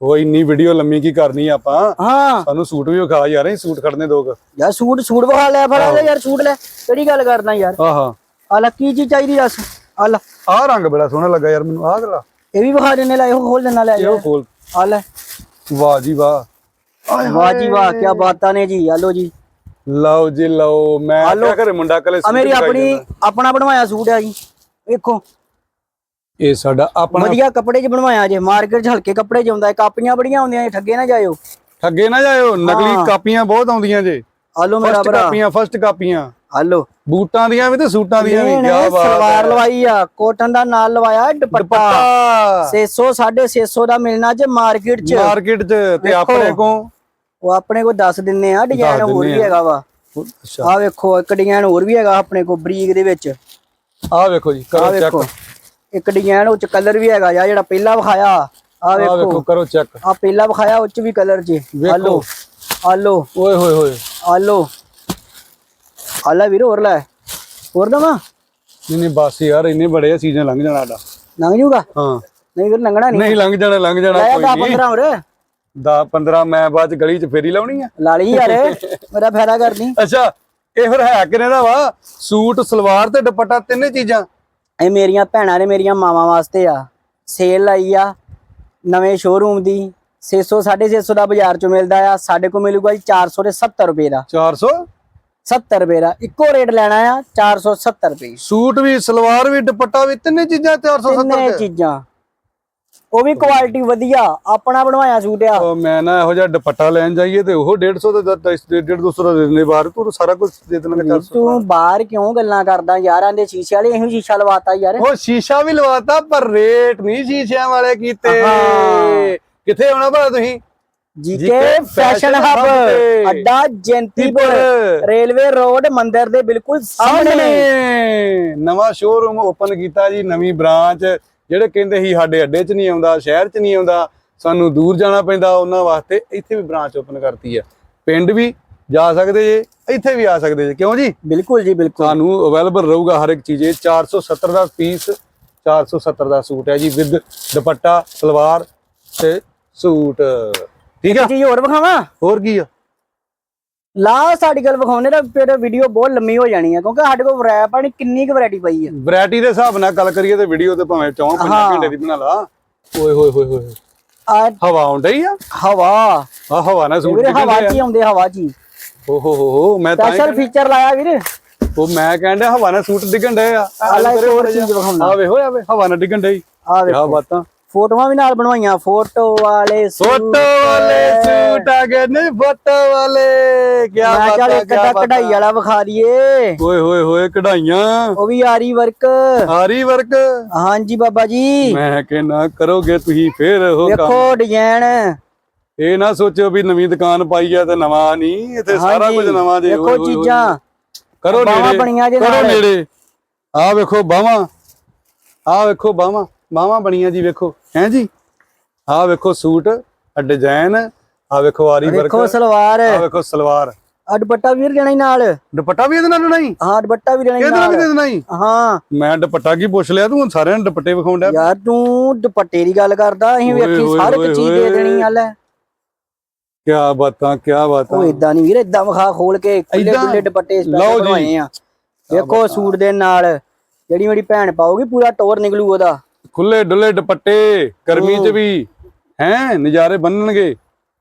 ਉਹ ਇੰਨੀ ਵੀਡੀਓ ਲੰਮੀ ਕੀ ਕਰਨੀ ਆ ਆਪਾਂ? ਹਾਂ। ਸਾਨੂੰ ਸੂਟ ਵੀ ਵਿਖਾ ਯਾਰ ਇਹ ਸੂਟ ਖੜਨੇ ਦੋਗ ਯਾਰ ਸੂਟ ਸੂਟ ਵਿਖਾ ਲੈ ਫੜਾ ਲੈ ਯਾਰ ਸੂਟ ਲੈ। ਕਿਹੜੀ ਗੱਲ ਕਰਦਾ ਯਾਰ? ਆਹਾ ਆਲਾ ਕੀ ਚੀਜ਼ ਚਾਹੀਦੀ ਦੱਸ? ਆਲਾ ਆਹ ਰੰਗ ਬੜਾ ਸੋਹਣਾ ਲੱਗਾ ਯਾਰ ਮੈਨੂੰ ਆਹ ਗਲਾ ਇਹ ਵੀ ਵਿਖਾ ਦੇਣੇ ਲੈ ਇਹੋ ਖੋਲ ਦੇਣਾ ਲੈ ਇਹੋ ਖੋਲ। ਆ ਲੈ। ਵਾਹ ਜੀ ਵਾਹ। ਆਏ ਵਾਹ ਜੀ ਵਾਹ ਕੀ ਬਾਤਾਂ ਨੇ ਜੀ। ਆਲੋ ਜੀ। ਲਓ ਜੀ ਲਓ। ਮੈਂ ਆ। ਕਿਹਾ ਘਰੇ ਮੁੰਡਾ ਕਲੇ ਆ ਮੇਰੀ ਆਪਣੀ ਆਪਣਾ ਬਣਵਾਇਆ ਸੂਟ ਆ ਜੀ। ਵੇਖੋ। ਇਹ ਸਾਡਾ ਆਪਣਾ ਵਧੀਆ ਕੱਪੜੇ 'ਚ ਬਣਵਾਇਆ ਜੇ ਮਾਰਕੀਟ 'ਚ ਹਲਕੇ ਕੱਪੜੇ 'ਚ ਆਉਂਦਾ ਕਾਪੀਆਂ ਬੜੀਆਂ ਆਉਂਦੀਆਂ ਨੇ ਠੱਗੇ ਨਾ ਜਾਇਓ। ਠੱਗੇ ਨਾ ਜਾਇਓ ਨਕਲੀ। ਕਾਪੀਆਂ ਬਹੁਤ ਆਉਂਦੀਆਂ ਜੇ। ਆਲੋ ਮੇਰਾ ਭਰਾ। ਕਾਪੀਆਂ ਫਸਟ ਕਾਪੀਆਂ। ਆਲੋ ਬੂਟਾਂ ਦੀਆਂ ਵੀ ਤੇ ਸੂਟਾਂ ਦੀਆਂ ਵੀ ਕੀ ਬਾਤ ਸਲਵਾਰ ਲਵਾਈ ਆ ਕੋਟਨ ਦਾ ਨਾਲ ਲਵਾਇਆ ਦੁਪੱਟਾ। ਦੁਪੱਟਾ। 600 650 ਦਾ ਮਿਲਣਾ ਜੇ ਮਾਰਕੀਟ 'ਚ। ਮਾਰਕੀਟ 'ਚ ਤੇ। ਆਪਣੇ ਕੋ ਉਹ ਆਪਣੇ ਕੋਲ ਦੱਸ ਦਿੰਨੇ ਆ ਡਿਜ਼ਾਈਨ ਹੋਰ ਵੀ। ਹੈਗਾ ਵਾ। ਆ ਵੇਖੋ ਇੱਕ ਡਿਜ਼ਾਈਨ ਹੋਰ ਵੀ ਹੈਗਾ ਆਪਣੇ ਕੋਲ ਬਰੀਕ ਦੇ ਵਿੱਚ। ਆਹ ਵੇਖੋ ਜੀ ਕਰੋ ਵੇਖੋ ਚੈੱਕ ਇੱਕ ਡਿਜ਼ਾਈਨ ਉਹ ਚ ਕਲਰ ਵੀ ਹੈਗਾ ਜਾਂ ਜਿਹੜਾ ਪਹਿਲਾਂ ਵਿਖਾਇਆ ਆ ਆਹ ਵੇਖੋ। ਵੇਖੋ ਕਰੋ ਚੈੱਕ ਆ ਪਹਿਲਾਂ ਵਿਖਾਇਆ ਉਹ ਚ ਵੀ ਕਲਰ ਜੀ। ਵੇਖੋ। ਆਲੋ ਆਲੋ। ਓਏ ਹੋਏ ਹੋਏ। ਆਲੋ। ਆਲਾ ਵੀਰ ਹੋਰ ਲੈ। ਹੋਰ ਦਵਾ? ਨਹੀਂ ਨਹੀਂ ਬਸ ਯਾਰ ਇੰਨੇ ਬੜੇ ਆ ਸੀਜ਼ਨ ਲੰਘ ਜਾਣਾ ਸਾਡਾ। ਲੰਘ ਜੂਗਾ ਹਾਂ। ਨਹੀਂ ਵੀਰ ਲੰਘਣਾ ਨਹੀਂ। ਨਹੀਂ ਲੰਘ ਜਾਣਾ ਲੰਘ ਜਾਣਾ ਲਾਇਆ ਕੋਈ ਦਾ ਨਹੀਂ। 15 ਹੋਰ। 10 15 ਮੈਂ ਬਾਅਦ ਚ ਗਲੀ ਚ ਫੇਰੀ ਲਾਉਣੀ ਆ। ਲਾ ਲਈ ਯਾਰ। ਮੇਰਾ ਫਾਇਦਾ ਕਰਨੀ। ਅੱਛਾ ਇਹ ਫਿਰ ਹੈ ਕਿਨੇ ਦਾ ਵਾ? ਸੂਟ ਸਲਵਾਰ ਤੇ ਦੁਪੱਟਾ ਤਿੰਨੇ ਚੀਜ਼ਾਂ। ਇਹ ਮੇਰੀਆਂ ਭੈਣਾਂ ਨੇ ਮੇਰੀਆਂ ਮਾਵਾਂ ਵਾਸਤੇ ਆ। ਸੇਲ ਲਾਈ ਆ ਨਵੇਂ ਸ਼ੋਰੂਮ ਦੀ। 600 650 ਦਾ ਬਾਜ਼ਾਰ ਚੋਂ ਮਿਲਦਾ ਆ। ਸਾਡੇ ਕੋਲ ਮਿਲੂਗਾ ਜੀ 400 ਦੇ 70 ਰੁਪਏ ਦਾ। 400 70 ਰੁਪਏ ਦਾ। ਇੱਕੋ ਰੇਟ ਲੈਣਾ ਆ 470 ਰੁਪਏ। ਸੂਟ ਵੀ ਸਲਵਾਰ ਵੀ ਦੁਪੱਟਾ ਵੀ ਤਿੰਨੇ ਚੀਜ਼ਾਂ 470 ਤਿੰਨੇ ਚੀਜ਼ਾਂ। ਉਹ ਵੀ ਕੁਆਲਿਟੀ ਵਧੀਆ ਆਪਣਾ ਬਣਵਾਇਆ ਸੂਟ ਆ। ਉਹ ਮੈਂ ਨਾ ਇਹੋ ਜਿਹਾ ਦੁਪੱਟਾ ਲੈਣ ਜਾਈਏ ਤੇ ਉਹ 150 ਦਾ 150 200 ਦਾ ਦੇ ਦਿੰਦੇ ਬਾਹਰ ਤੂੰ ਸਾਰਾ ਕੁਝ ਦੇ ਦੇਣਾ 400 ਤੂੰ ਬਾਹਰ ਕਿਉਂ ਗੱਲਾਂ ਕਰਦਾ ਯਾਰਾਂ ਦੇ ਸ਼ੀਸ਼ੇ ਵਾਲੇ ਇਹੋ ਸ਼ੀਸ਼ਾ ਲਵਾਤਾ ਯਾਰ। ਉਹ ਸ਼ੀਸ਼ਾ ਵੀ ਲਵਾਤਾ ਪਰ ਰੇਟ ਨਹੀਂ ਸ਼ੀਸ਼ਿਆਂ ਵਾਲੇ ਕੀਤੇ। ਕਿੱਥੇ ਆਉਣਾ ਭਲਾ ਤੁਸੀਂ? GK fashion hub. ਅੱਡਾ ਜੈਂਤੀਪੁਰ। ਰੇਲਵੇ ਰੋਡ ਮੰਦਿਰ ਦੇ ਬਿਲਕੁਲ ਸਾਹਮਣੇ। ਨਵਾਂ ਸ਼ੋਰੂਮ ਓਪਨ ਕੀਤਾ ਜੀ ਨਵੀਂ ਬ੍ਰਾਂਚ ਜਿਹੜੇ ਕਹਿੰਦੇ ਸੀ ਸਾਡੇ ਅੱਡੇ 'ਚ ਨਹੀਂ ਆਉਂਦਾ ਸ਼ਹਿਰ 'ਚ ਨਹੀਂ ਆਉਂਦਾ ਸਾਨੂੰ ਦੂਰ ਜਾਣਾ ਪੈਂਦਾ ਉਹਨਾਂ ਵਾਸਤੇ ਇੱਥੇ ਵੀ ਬ੍ਰਾਂਚ ਓਪਨ ਕਰਤੀ ਆ। ਪਿੰਡ ਵੀ ਜਾ ਸਕਦੇ ਜੇ ਇੱਥੇ ਵੀ ਆ ਸਕਦੇ ਜੇ। ਕਿਉਂ ਜੀ? ਬਿਲਕੁਲ ਜੀ ਬਿਲਕੁਲ। ਤੁਹਾਨੂੰ ਅਵੇਲੇਬਲ ਰਹੂਗਾ ਹਰ ਇੱਕ ਚੀਜ਼ ਇਹ 470 ਦਾ ਪੀਸ 470 ਦਾ ਸੂਟ ਹੈ ਜੀ ਵਿਦ ਦੁਪੱਟਾ ਸਲਵਾਰ ਤੇ ਸੂਟ। ਠੀਕ ਆ? ਚੀਜ਼ ਹੋਰ ਵਿਖਾਵਾਂ? ਹੋਰ ਕੀ ਆ? ਲਾਸਟ ਆਰਟੀਕਲ ਵਿਖਾਉਣੇ ਦਾ ਫਿਰ ਵੀਡੀਓ ਬਹੁਤ ਲੰਮੀ ਹੋ ਜਾਣੀ ਹੈ ਕਿਉਂਕਿ ਸਾਡੇ ਕੋਲ ਵੈਰਾਈਟੀ ਪਾਣੀ ਕਿੰਨੀ ਕੁ ਵੈਰਾਈਟੀ ਪਈ ਹੈ ਵੈਰਾਈਟੀ ਦੇ ਹਿਸਾਬ ਨਾਲ ਗੱਲ ਕਰੀਏ ਤੇ ਵੀਡੀਓ ਤੇ ਭਾਵੇਂ ਚੌਂ ਪੰਜਾਂ ਹਾਂ। ਘੰਟੇ ਦੀ ਬਣਾ ਲਾ। ਓਏ ਹੋਏ ਹੋਏ ਹੋਏ। ਆ ਹਵਾ ਆਉਂਦੀ ਆ? ਹਵਾ। ਆ ਹਵਾ ਨਾਲ ਸੂਟ ਵੀਰੇ ਹਵਾ ਚ ਆਉਂਦੇ ਹਵਾ ਚ ਆ ਓ ਹੋ ਹੋ ਹੋ ਮੈਂ ਤਾਂ ਸਪੈਸ਼ਲ ਫੀਚਰ ਲਾਇਆ ਵੀਰ। ਉਹ ਮੈਂ ਕਹਿੰਦਾ ਹਵਾ ਨਾਲ ਸੂਟ ਡਿੱਗਣ ਡਏ ਆ। ਚੀਜ਼ ਵਿਖਾਉਣਾ ਆ ਵੇ ਹਵਾ ਨਾਲ ਡਿੱਗਣ ਡਈ। ਆ ਵੇਖੋ। ਬਾਤਾਂ। ਫੋਟੋਆਂ ਵੀ ਨਾਲ ਬਣਵਾਈਆਂ ਫੋਟੋ ਵਾਲੇ ਫੋਟੋ ਵਾਲੇ ਸੂਟ। ਆ ਗਏ ਨੇ ਫੋਟੋ ਵਾਲੇ। ਕੀ ਚੱਲ ਬਾਤਾਂ ਇੱਕ ਕੀ ਅੱਧਾ ਬਾਤਾਂ ਕਢਾਈ ਵਾਲਾ ਵਿਖਾ ਦਈਏ। ਓਏ ਹੋਏ ਹੋਏ ਕਢਾਈਆਂ। ਉਹ ਵੀ ਆਰੀ ਵਰਕ। ਆਰੀ ਵਰਕ? ਹਾਂਜੀ ਬਾਬਾ ਜੀ। ਮੈਂ ਕਹਿੰਦਾ ਕਰੋਗੇ ਤੁਸੀਂ ਫੇਰ ਉਹ ਕੰਮ। ਵੇਖੋ ਡਿਜ਼ਾਈਨ ਇਹ ਨਾ ਸੋਚਿਓ ਵੀ ਨਵੀਂ ਦੁਕਾਨ ਪਾਈ ਆ ਤੇ ਨਵਾਂ ਨਹੀਂ ਇੱਥੇ ਸਾਰਾ ਕੁਝ ਨਵਾਂ ਜੇ। ਵੇਖੋ। ਚੀਜ਼ਾਂ। ਕਰੋ ਨੇੜੇ ਬਣੀਆਂ ਜੇ ਕਰੋ। ਨੇੜੇ। ਆਹ ਵੇਖੋ ਬਾਹਾਂ। ਆਹ ਵੇਖੋ ਬਾਹਾਂ। ਬਾਹਾਂ ਬਣੀਆਂ ਜੀ ਵੇਖੋ ਹੈ ਜੀ? ਆਹ ਵੇਖੋ ਸੂਟ ਆ ਡਿਜ਼ਾਈਨ ਆਹ ਵੇਖੋ ਆਰੀ ਵਰਕ। ਵੇਖੋ ਸਲਵਾਰ। ਆਹ ਵੇਖੋ ਸਲਵਾਰ। ਆ ਦੁਪੱਟਾ ਵੀਰ ਦੇਣਾ ਹੀ ਨਾਲ। ਦੁਪੱਟਾ ਵੀ ਇਹਦੇ ਨਾਲ ਨਹੀਂ? ਹਾਂ ਦੁਪੱਟਾ ਵੀ ਦੇਣਾ ਹੀ ਇਹਦੇ ਨਾਲ ਵੀ ਦੇ ਨਾਲ ਦੇਣਾ ਹੀ। ਹਾਂ ਮੈਂ ਦੁਪੱਟਾ ਕੀ ਪੁੱਛ ਲਿਆ? ਤੂੰ ਸਾਰਿਆਂ ਨੂੰ ਦੁਪੱਟੇ ਵਿਖਾਉਣ ਡਿਆ। ਯਾਰ ਤੂੰ ਦੁਪੱਟੇ ਦੀ ਗੱਲ ਕਰਦਾ ਅਸੀਂ ਵੇਖੀ ਹਰ ਇੱਕ ਚੀਜ਼ ਦੇ ਦੇਣੀ ਆ ਲੈ। ਕੀ ਬਾਤਾਂ ਕੀ ਬਾਤਾਂ। ਉਹ ਇਦਾਂ ਨਹੀਂ ਵੀਰ ਇਦਾਂ ਵਿਖਾ ਖੋਲ ਕੇ ਖੁੱਲੇ? ਖੁੱਲੇ ਦੁਪੱਟੇ ਸਪੈਸ਼ਲ। ਬਣਾਏ ਆ। ਵੇਖੋ ਸੂਟ ਦੇ ਨਾਲ ਜਿਹੜੀ ਮੇਰੀ ਭੈਣ ਪਾਉਗੀ ਪੂਰਾ ਟੋਰ ਨਿਕਲੂ ਉਹਦਾ। ਖੁੱਲੇ ਡੁੱਲੇ ਦੁਪੱਟੇ ਗਰਮੀ ਚ ਵੀ ਹੈ ਨਜ਼ਾਰੇ ਬੰਨਣਗੇ।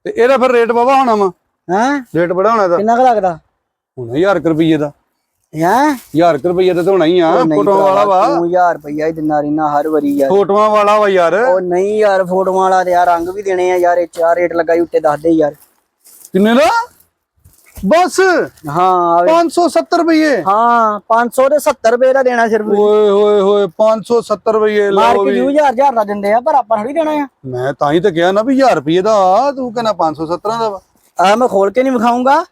ਤੇ ਇਹਦਾ ਫਿਰ ਰੇਟ ਬਾਬਾ ਹੋਣਾ ਵਾ? ਹੈ? ਰੇਟ ਬੜਾ ਹੋਣਾ ਇਹਦਾ? ਕਿੰਨਾ ਕੁ ਲੱਗਦਾ? ਹੁਣ 1000 ਰੁਪਏ ਦਾ। ਹੈ? 1000 ਰੁਪਏ ਤਾਂ ਹੋਣਾ ਹੀ ਆ ਫੋਟੋਆਂ ਵਾਲਾ ਵਾ। ਤੂੰ 1000 ਰੁਪਈਆ ਹੀ ਦਿਨਾ ਰਹਿਣਾ ਹਰ ਵਾਰੀ ਯਾਰ। ਫੋਟੋਆਂ ਵਾਲਾ ਵਾ ਯਾਰ। ਉਹ ਨਹੀਂ ਯਾਰ ਫੋਟੋਆਂ ਵਾਲਾ ਤੇ ਯਾਰ ਰੰਗ ਵੀ ਦੇਣੇ ਆ ਯਾਰ ਇਹ ਚਾਰ ਰੇਟ ਲਗਾਈ ਉੱਤੇ ਦੱਸ ਦੇ ਯਾਰ। ਕਿੰਨੇ ਦਾ? ਬਸ। ਹਾਂ ਆਵੇ। 570 ਰੁਪਏ ਹਾਂ 500 ਤੇ 70 ਰੁਪਏ ਦਾ ਦੇਣਾ ਸਿਰਫ। ਓਏ ਹੋਏ ਹੋਏ 570 ਰੁਪਏ ਲਓ ਮਾਰਕੀਟ ਵੀ। 2000 ਹਜ਼ਾਰ ਦਾ ਦਿੰਦੇ ਆ ਪਰ ਆਪਾਂ ਥੋੜੀ ਦੇਣਾ ਆ। ਮੈਂ ਤਾਂ ਹੀ ਤਾਂ ਕਿਹਾ ਨਾ ਵੀ 1000 ਰੁਪਏ ਦਾ ਆ, ਤੂੰ ਕਹਿੰਦਾ 517 ਦਾ ਵਾ। ਆ ਮੈਂ ਖੋਲ ਕੇ ਨਹੀਂ ਵਿਖਾਉਂਗਾ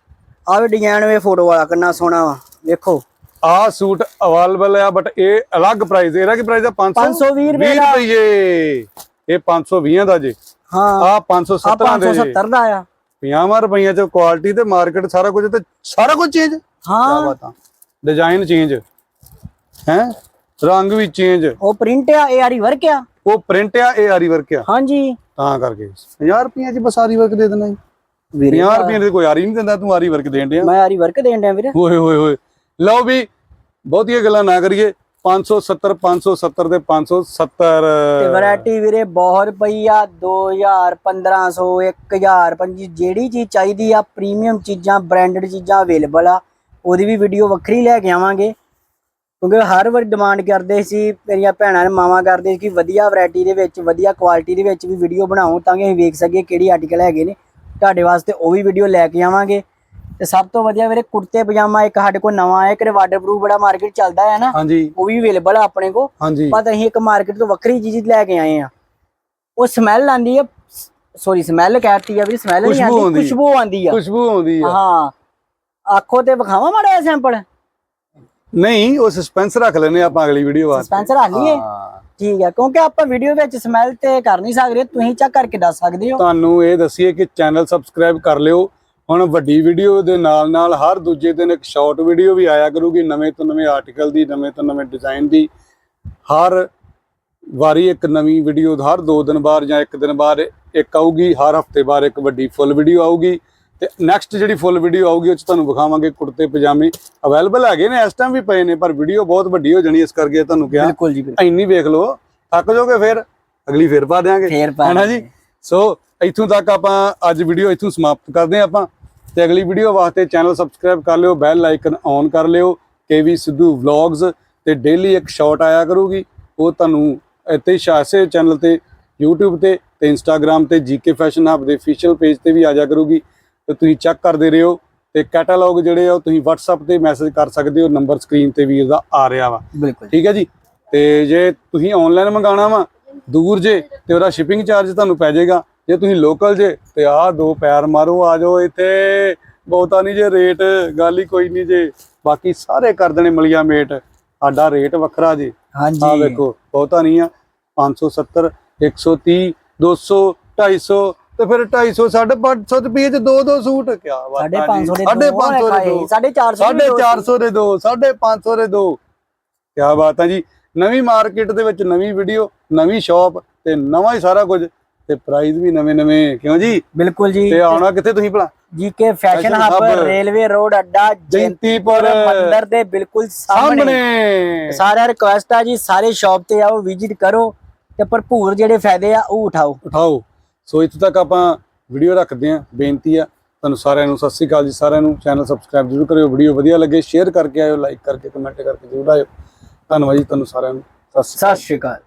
ਆਵੇ ਡਿਜ਼ਾਈਨ ਵੇ ਫੋਟੋ ਵਾਲਾ ਕਿੰਨਾ ਸੋਹਣਾ ਵਾ। ਵੇਖੋ। ਆ ਸੂਟ ਅਵੇਲੇਬਲ ਆ ਬਟ ਇਹ ਅਲੱਗ ਪ੍ਰਾਈਸ ਇਹਦਾ ਕੀ ਪ੍ਰਾਈਸ ਆ? 500 520 ਰੁਪਏ ਦਾ। ਰੁਪਏ ਇਹ 520 ਦਾ ਜੇ। ਹਾਂ। ਆ ਆ 517 ਦੇ। 570 ਦਾ ਆ। 50 ਰੁਪਈਆ ਚ ਕੁਆਲਿਟੀ ਤੇ ਮਾਰਕੀਟ ਸਾਰਾ ਕੁਝ ਤੇ ਸਾਰਾ ਕੁਝ ਚੇਂਜ ਹਾਂ। ਬਾਤਾਂ ਡਿਜ਼ਾਈਨ ਚੇਂਜ ਹੈ? ਰੰਗ ਵੀ ਚੇਂਜ ਉਹ ਪ੍ਰਿੰਟ ਆ ਇਹ ਆਰੀ ਵਰਕ ਆ। ਉਹ ਪ੍ਰਿੰਟ ਆ ਇਹ ਆਰੀ ਵਰਕ ਆ। ਹਾਂਜੀ। ਤਾਂ ਕਰਕੇ। 50 ਰੁਪਈਆ ਚ ਬਸ ਆਰੀ ਵਰਕ ਦੇ ਦੇਣਾ ਜੀ। ਵੀਰੇ 50 ਰੁਪਈਆ ਦੇ ਕੋਈ ਆਰੀ ਨਹੀਂ ਦਿੰਦਾ ਤੂੰ ਆਰੀ ਵਰਕ ਦੇਣ ਡਿਆ। ਮੈਂ ਆਰੀ ਵਰਕ ਦੇਣ ਡਿਆ ਵੀਰੇ। ਓਏ ਹੋਏ ਹੋਏ ਲਓ ਵੀ ਬਹੁਤੀਆਂ ਗੱਲਾਂ ਨਾ ਕਰੀਏ। 570 570 ਤੇ 570 ਤੇ ਵੈਰਾਈਟੀ ਵੀਰੇ ਬਹੁਤ ਪਈ ਆ 2000 1500 1000 ਪੰਜੀ ਜਿਹੜੀ ਚੀਜ਼ ਚਾਹੀਦੀ ਆ ਪ੍ਰੀਮੀਅਮ ਚੀਜ਼ਾਂ ਬ੍ਰਾਂਡਡ ਚੀਜ਼ਾਂ ਅਵੇਲੇਬਲ ਆ, ਉਹਦੀ ਵੀ ਵੀਡੀਓ ਵੱਖਰੀ ਲੈ ਕੇ ਆਵਾਂਗੇ। ਕਿਉਂਕਿ ਹਰ ਵਾਰੀ ਡਿਮਾਂਡ ਕਰਦੇ ਸੀ, ਮੇਰੀਆਂ ਭੈਣਾਂ ਨੇ ਮਾਵਾਂ ਕਰਦੇ ਸੀ ਕਿ ਵਧੀਆ ਵੈਰਾਈਟੀ ਦੇ ਵਿੱਚ, ਵਧੀਆ ਕੁਆਲਿਟੀ ਦੇ ਵਿੱਚ ਵੀ ਵੀਡੀਓ ਬਣਾਓ, ਤਾਂ ਕਿ ਅਸੀਂ ਵੇਖ ਸਕੀਏ ਕਿਹੜੀ ਆਰਟੀਕਲ ਹੈਗੇ ਨੇ। ਤੁਹਾਡੇ ਵਾਸਤੇ ਉਹ ਵੀ ਵੀਡੀਓ ਲੈ ਕੇ ਆਵਾਂਗੇ। ਤੇ ਸਭ ਤੋਂ ਵਧੀਆ ਵੀਰੇ ਕੁੜਤੇ ਪਜਾਮਾ ਇੱਕ ਸਾਡੇ ਕੋਲ ਨਵਾਂ ਆਇਆ ਕਿ ਵਾਟਰਪ੍ਰੂਫ ਬੜਾ ਮਾਰਕੀਟ ਚੱਲਦਾ ਹੈ ਨਾ। ਹਾਂਜੀ। ਉਹ ਵੀ ਅਵੇਲੇਬਲ ਆ ਆਪਣੇ ਹਾਂਜੀ। ਪਰ ਅਸੀਂ ਇੱਕ ਮਾਰਕੀਟ ਤੋਂ ਵੱਖਰੀ ਚੀਜ਼ ਲੈ ਕੇ ਆਏ ਆ ਉਹ ਸਮੈਲ ਆਂਦੀ ਆ ਸੌਰੀ ਸਮੈਲ ਕਹਿਤੀ ਆ ਵੀ ਸਮੈਲ ਨਹੀਂ ਆਂਦੀ। ਖੁਸ਼ਬੂ ਆਂਦੀ ਆ। ਖੁਸ਼ਬੂ ਆਉਂਦੀ ਆ। ਹਾਂ। ਆਖੋ ਤੇ ਵਿਖਾਵਾਂ ਮਾੜਾ ਸੈਂਪਲ ਨਹੀਂ ਉਹ ਸਸਪੈਂਸ ਰੱਖ ਲੈਨੇ ਆਪਾਂ ਅਗਲੀ ਵੀਡੀਓ ਵਾਸਤੇ। ਸਸਪੈਂਸਰ ਆ ਲਈਏ? ਹਾਂ। ਠੀਕ ਆ ਕਿਉਂਕਿ ਆਪਾਂ ਵੀਡੀਓ ਵਿੱਚ ਸਮੈਲ ਤੇ ਕਰ ਨਹੀਂ ਸਕਦੇ ਤੁਸੀਂ ਚੈੱਕ ਕਰਕੇ ਦੱਸ ਸਕਦੇ ਹੋ। ਤੁਹਾਨੂੰ ਇਹ ਦੱਸੀਏ ਕਿ ਚੈਨਲ ਸਬਸਕ੍ਰਾਈਬ ਕਰ ਲਿਓ। ਹੁਣ ਵੱਡੀ ਵੀਡੀਓ ਦੇ ਨਾਲ ਨਾਲ ਹਰ ਦੂਜੇ ਦਿਨ ਇੱਕ ਸ਼ਾਰਟ ਵੀਡੀਓ ਵੀ ਆਇਆ ਕਰੂਗੀ ਨਵੇਂ ਤੋਂ ਨਵੇਂ ਆਰਟੀਕਲ ਦੀ ਨਵੇਂ ਤੋਂ ਨਵੇਂ ਡਿਜ਼ਾਈਨ ਦੀ। ਹਰ ਵਾਰੀ ਇੱਕ ਨਵੀਂ ਵੀਡੀਓ ਹਰ ਦੋ ਦਿਨ ਬਾਅਦ ਜਾਂ ਇੱਕ ਦਿਨ ਬਾਅਦ ਇੱਕ ਆਊਗੀ ਹਰ ਹਫ਼ਤੇ ਬਾਅਦ ਇੱਕ ਵੱਡੀ ਫੁੱਲ ਵੀਡੀਓ ਆਊਗੀ। ਤੇ ਨੈਕਸਟ ਜਿਹੜੀ ਫੁੱਲ ਵੀਡੀਓ ਆਊਗੀ ਉਹ ਚ ਤੁਹਾਨੂੰ ਵਿਖਾਵਾਂਗੇ ਕੁੜਤੇ ਪਜਾਮੇ। ਅਵੇਲੇਬਲ ਹੈਗੇ ਨੇ ਇਸ ਟਾਈਮ ਵੀ ਪਏ ਨੇ ਪਰ ਵੀਡੀਓ ਬਹੁਤ ਵੱਡੀ ਹੋ ਜਾਣੀ ਇਸ ਕਰਕੇ ਤੁਹਾਨੂੰ ਕਿਹਾ। ਬਿਲਕੁਲ ਜੀ ਇੰਨੀ ਵੇਖ ਲਓ ਥੱਕ ਜਾਓਗੇ ਫਿਰ? ਅਗਲੀ ਫਿਰ ਪਾ ਪਾ ਹੈਨਾ ਜੀ? ਸੋ ਇੱਥੋਂ ਤੱਕ ਆਪਾਂ ਅੱਜ ਵੀਡੀਓ ਇੱਥੋਂ ਸਮਾਪਤ ਕਰਦੇ ਆਪਾਂ ਤੇ ਅਗਲੀ ਵੀਡੀਓ ਵਾਸਤੇ ਚੈਨਲ ਸਬਸਕ੍ਰਾਈਬ ਕਰ ਲਿਓ ਬੈਲ ਆਈਕਨ ਔਨ ਕਰ ਲਿਓ ਕੇਵੀ ਸਿੱਧੂ ਵਲੌਗਸ ਤੇ ਡੇਲੀ ਇੱਕ ਸ਼ਾਰਟ ਆਇਆ ਕਰੂਗੀ। ਉਹ ਤੁਹਾਨੂੰ ਇੱਥੇ ਸ਼ਾਸੇ ਚੈਨਲ ਤੇ YouTube ਤੇ ਤੇ Instagram ਤੇ ਜੀਕੇ ਫੈਸ਼ਨ ਹਬ ਦੇ ਅਫੀਸ਼ੀਅਲ ਪੇਜ ਤੇ ਵੀ ਆ ਜਾ ਕਰੂਗੀ। ਤੇ ਤੁਸੀਂ ਚੈੱਕ ਕਰਦੇ ਰਹੋ ਤੇ ਕੈਟਾਲੌਗ ਜਿਹੜੇ ਆ ਉਹ ਤੁਸੀਂ WhatsApp ਤੇ ਮੈਸੇਜ ਕਰ ਸਕਦੇ ਹੋ ਨੰਬਰ ਸਕਰੀਨ ਤੇ ਵੀਰ ਦਾ ਆ ਰਿਹਾ ਵਾ। ਠੀਕ ਹੈ ਜੀ? ਤੇ ਜੇ ਤੁਸੀਂ ਆਨਲਾਈਨ ਮੰਗਾਣਾ ਵਾ ਦੂਰ ਜੇ ਤੇ ਉਹਦਾ ਸ਼ਿਪਿੰਗ ਚਾਰਜ ਤੁਹਾਨੂੰ ਪੈ ਜਾਏਗਾ। ਜੇ ਤੁਸੀਂ ਲੋਕਲ ਜੇ ਤੇ ਆਹ ਦੋ ਪੈਰ ਮਾਰੋ ਆ ਜਾਓ ਇੱਥੇ। ਬਹੁਤਾ ਨਹੀਂ ਜੇ ਰੇਟ ਗੱਲ ਹੀ ਕੋਈ ਨਹੀਂ ਜੇ। ਬਾਕੀ ਸਾਰੇ ਕਰ ਦੇਣੇ ਮਲੀਆਂ ਮੇਟ। ਸਾਡਾ ਰੇਟ ਵੱਖਰਾ ਜੀ। ਆ ਹਾਂਜੀ ਵੇਖੋ ਬਹੁਤਾ ਨਹੀਂ ਆ। 570 130 200 250 ਤੇ ਫਿਰ 250 550 ਰੁਪਏ ਚ ਦੋ ਦੋ ਸੂਟ। ਕੀ ਬਾਤ ਸਾਢੇ 500 ਦੇ ਸਾਢੇ ਦੋ 500 ਦੇ। ਦੋ ਸਾਢੇ 400 ਸਾਢੇ 400 ਦੇ ਦੋ ਸਾਢੇ 500 ਦੇ ਦੋ। ਕੀ ਬਾਤ ਹੈ ਜੀ। ਨਵੀਂ ਮਾਰਕੀਟ ਦੇ ਵਿੱਚ ਨਵੀਂ ਵੀਡੀਓ ਨਵੀਂ ਸ਼ਾਪ ਤੇ ਨਵਾਂ ਹੀ ਸਾਰਾ ਕੁਝ। ਤੇ ਪ੍ਰਾਈਸ ਵੀ ਨਵੇਂ ਨਵੇਂ ਕਿਉਂ ਜੀ? ਬਿਲਕੁਲ ਜੀ। ਤੇ ਆਉਣਾ ਕਿੱਥੇ ਤੁਸੀਂ ਭਲਾ? GK fashion hub railway road ਅੱਡਾ ਜੈਂਤੀਪੁਰ ਮੰਦਰ ਦੇ ਬਿਲਕੁਲ ਸਾਹਮਣੇ। ਸਾਰਿਆਂ ਰਿਕੁਐਸਟ ਆ ਜੀ ਸਾਰੇ ਸ਼ਾਪ ਤੇ ਆਓ ਵਿਜ਼ਿਟ ਕਰੋ ਤੇ ਭਰਪੂਰ ਜਿਹੜੇ ਫਾਇਦੇ ਆ ਉਹ ਉਠਾਓ। ਉਠਾਓ। ਸੋ ਇੱਥੇ ਤੱਕ ਆਪਾਂ ਵੀਡੀਓ ਰੱਖਦੇ ਆਂ ਬੇਨਤੀ ਆ ਤੁਹਾਨੂੰ ਸਾਰਿਆਂ ਨੂੰ ਸਤਿ ਸ੍ਰੀ ਅਕਾਲ ਜੀ। ਸਾਰਿਆਂ ਨੂੰ ਚੈਨਲ ਸਬਸਕ੍ਰਾਈਬ ਜ਼ਰੂਰ ਕਰਿਓ। ਵੀਡੀਓ ਵਧੀਆ ਲੱਗੇ ਸ਼ੇਅਰ ਕਰਕੇ ਆਇਓ ਲਾਈਕ ਕਰਕੇ ਕਮੈਂਟ ਕਰਕੇ ਜ਼ਰੂਰ ਆਇਓ। ਧੰਨਵਾਦ ਜੀ ਤੁਹਾਨੂੰ ਸਾਰਿਆਂ ਨੂੰ। ਸਤਿ ਸ਼੍ਰੀ ਅਕਾਲ।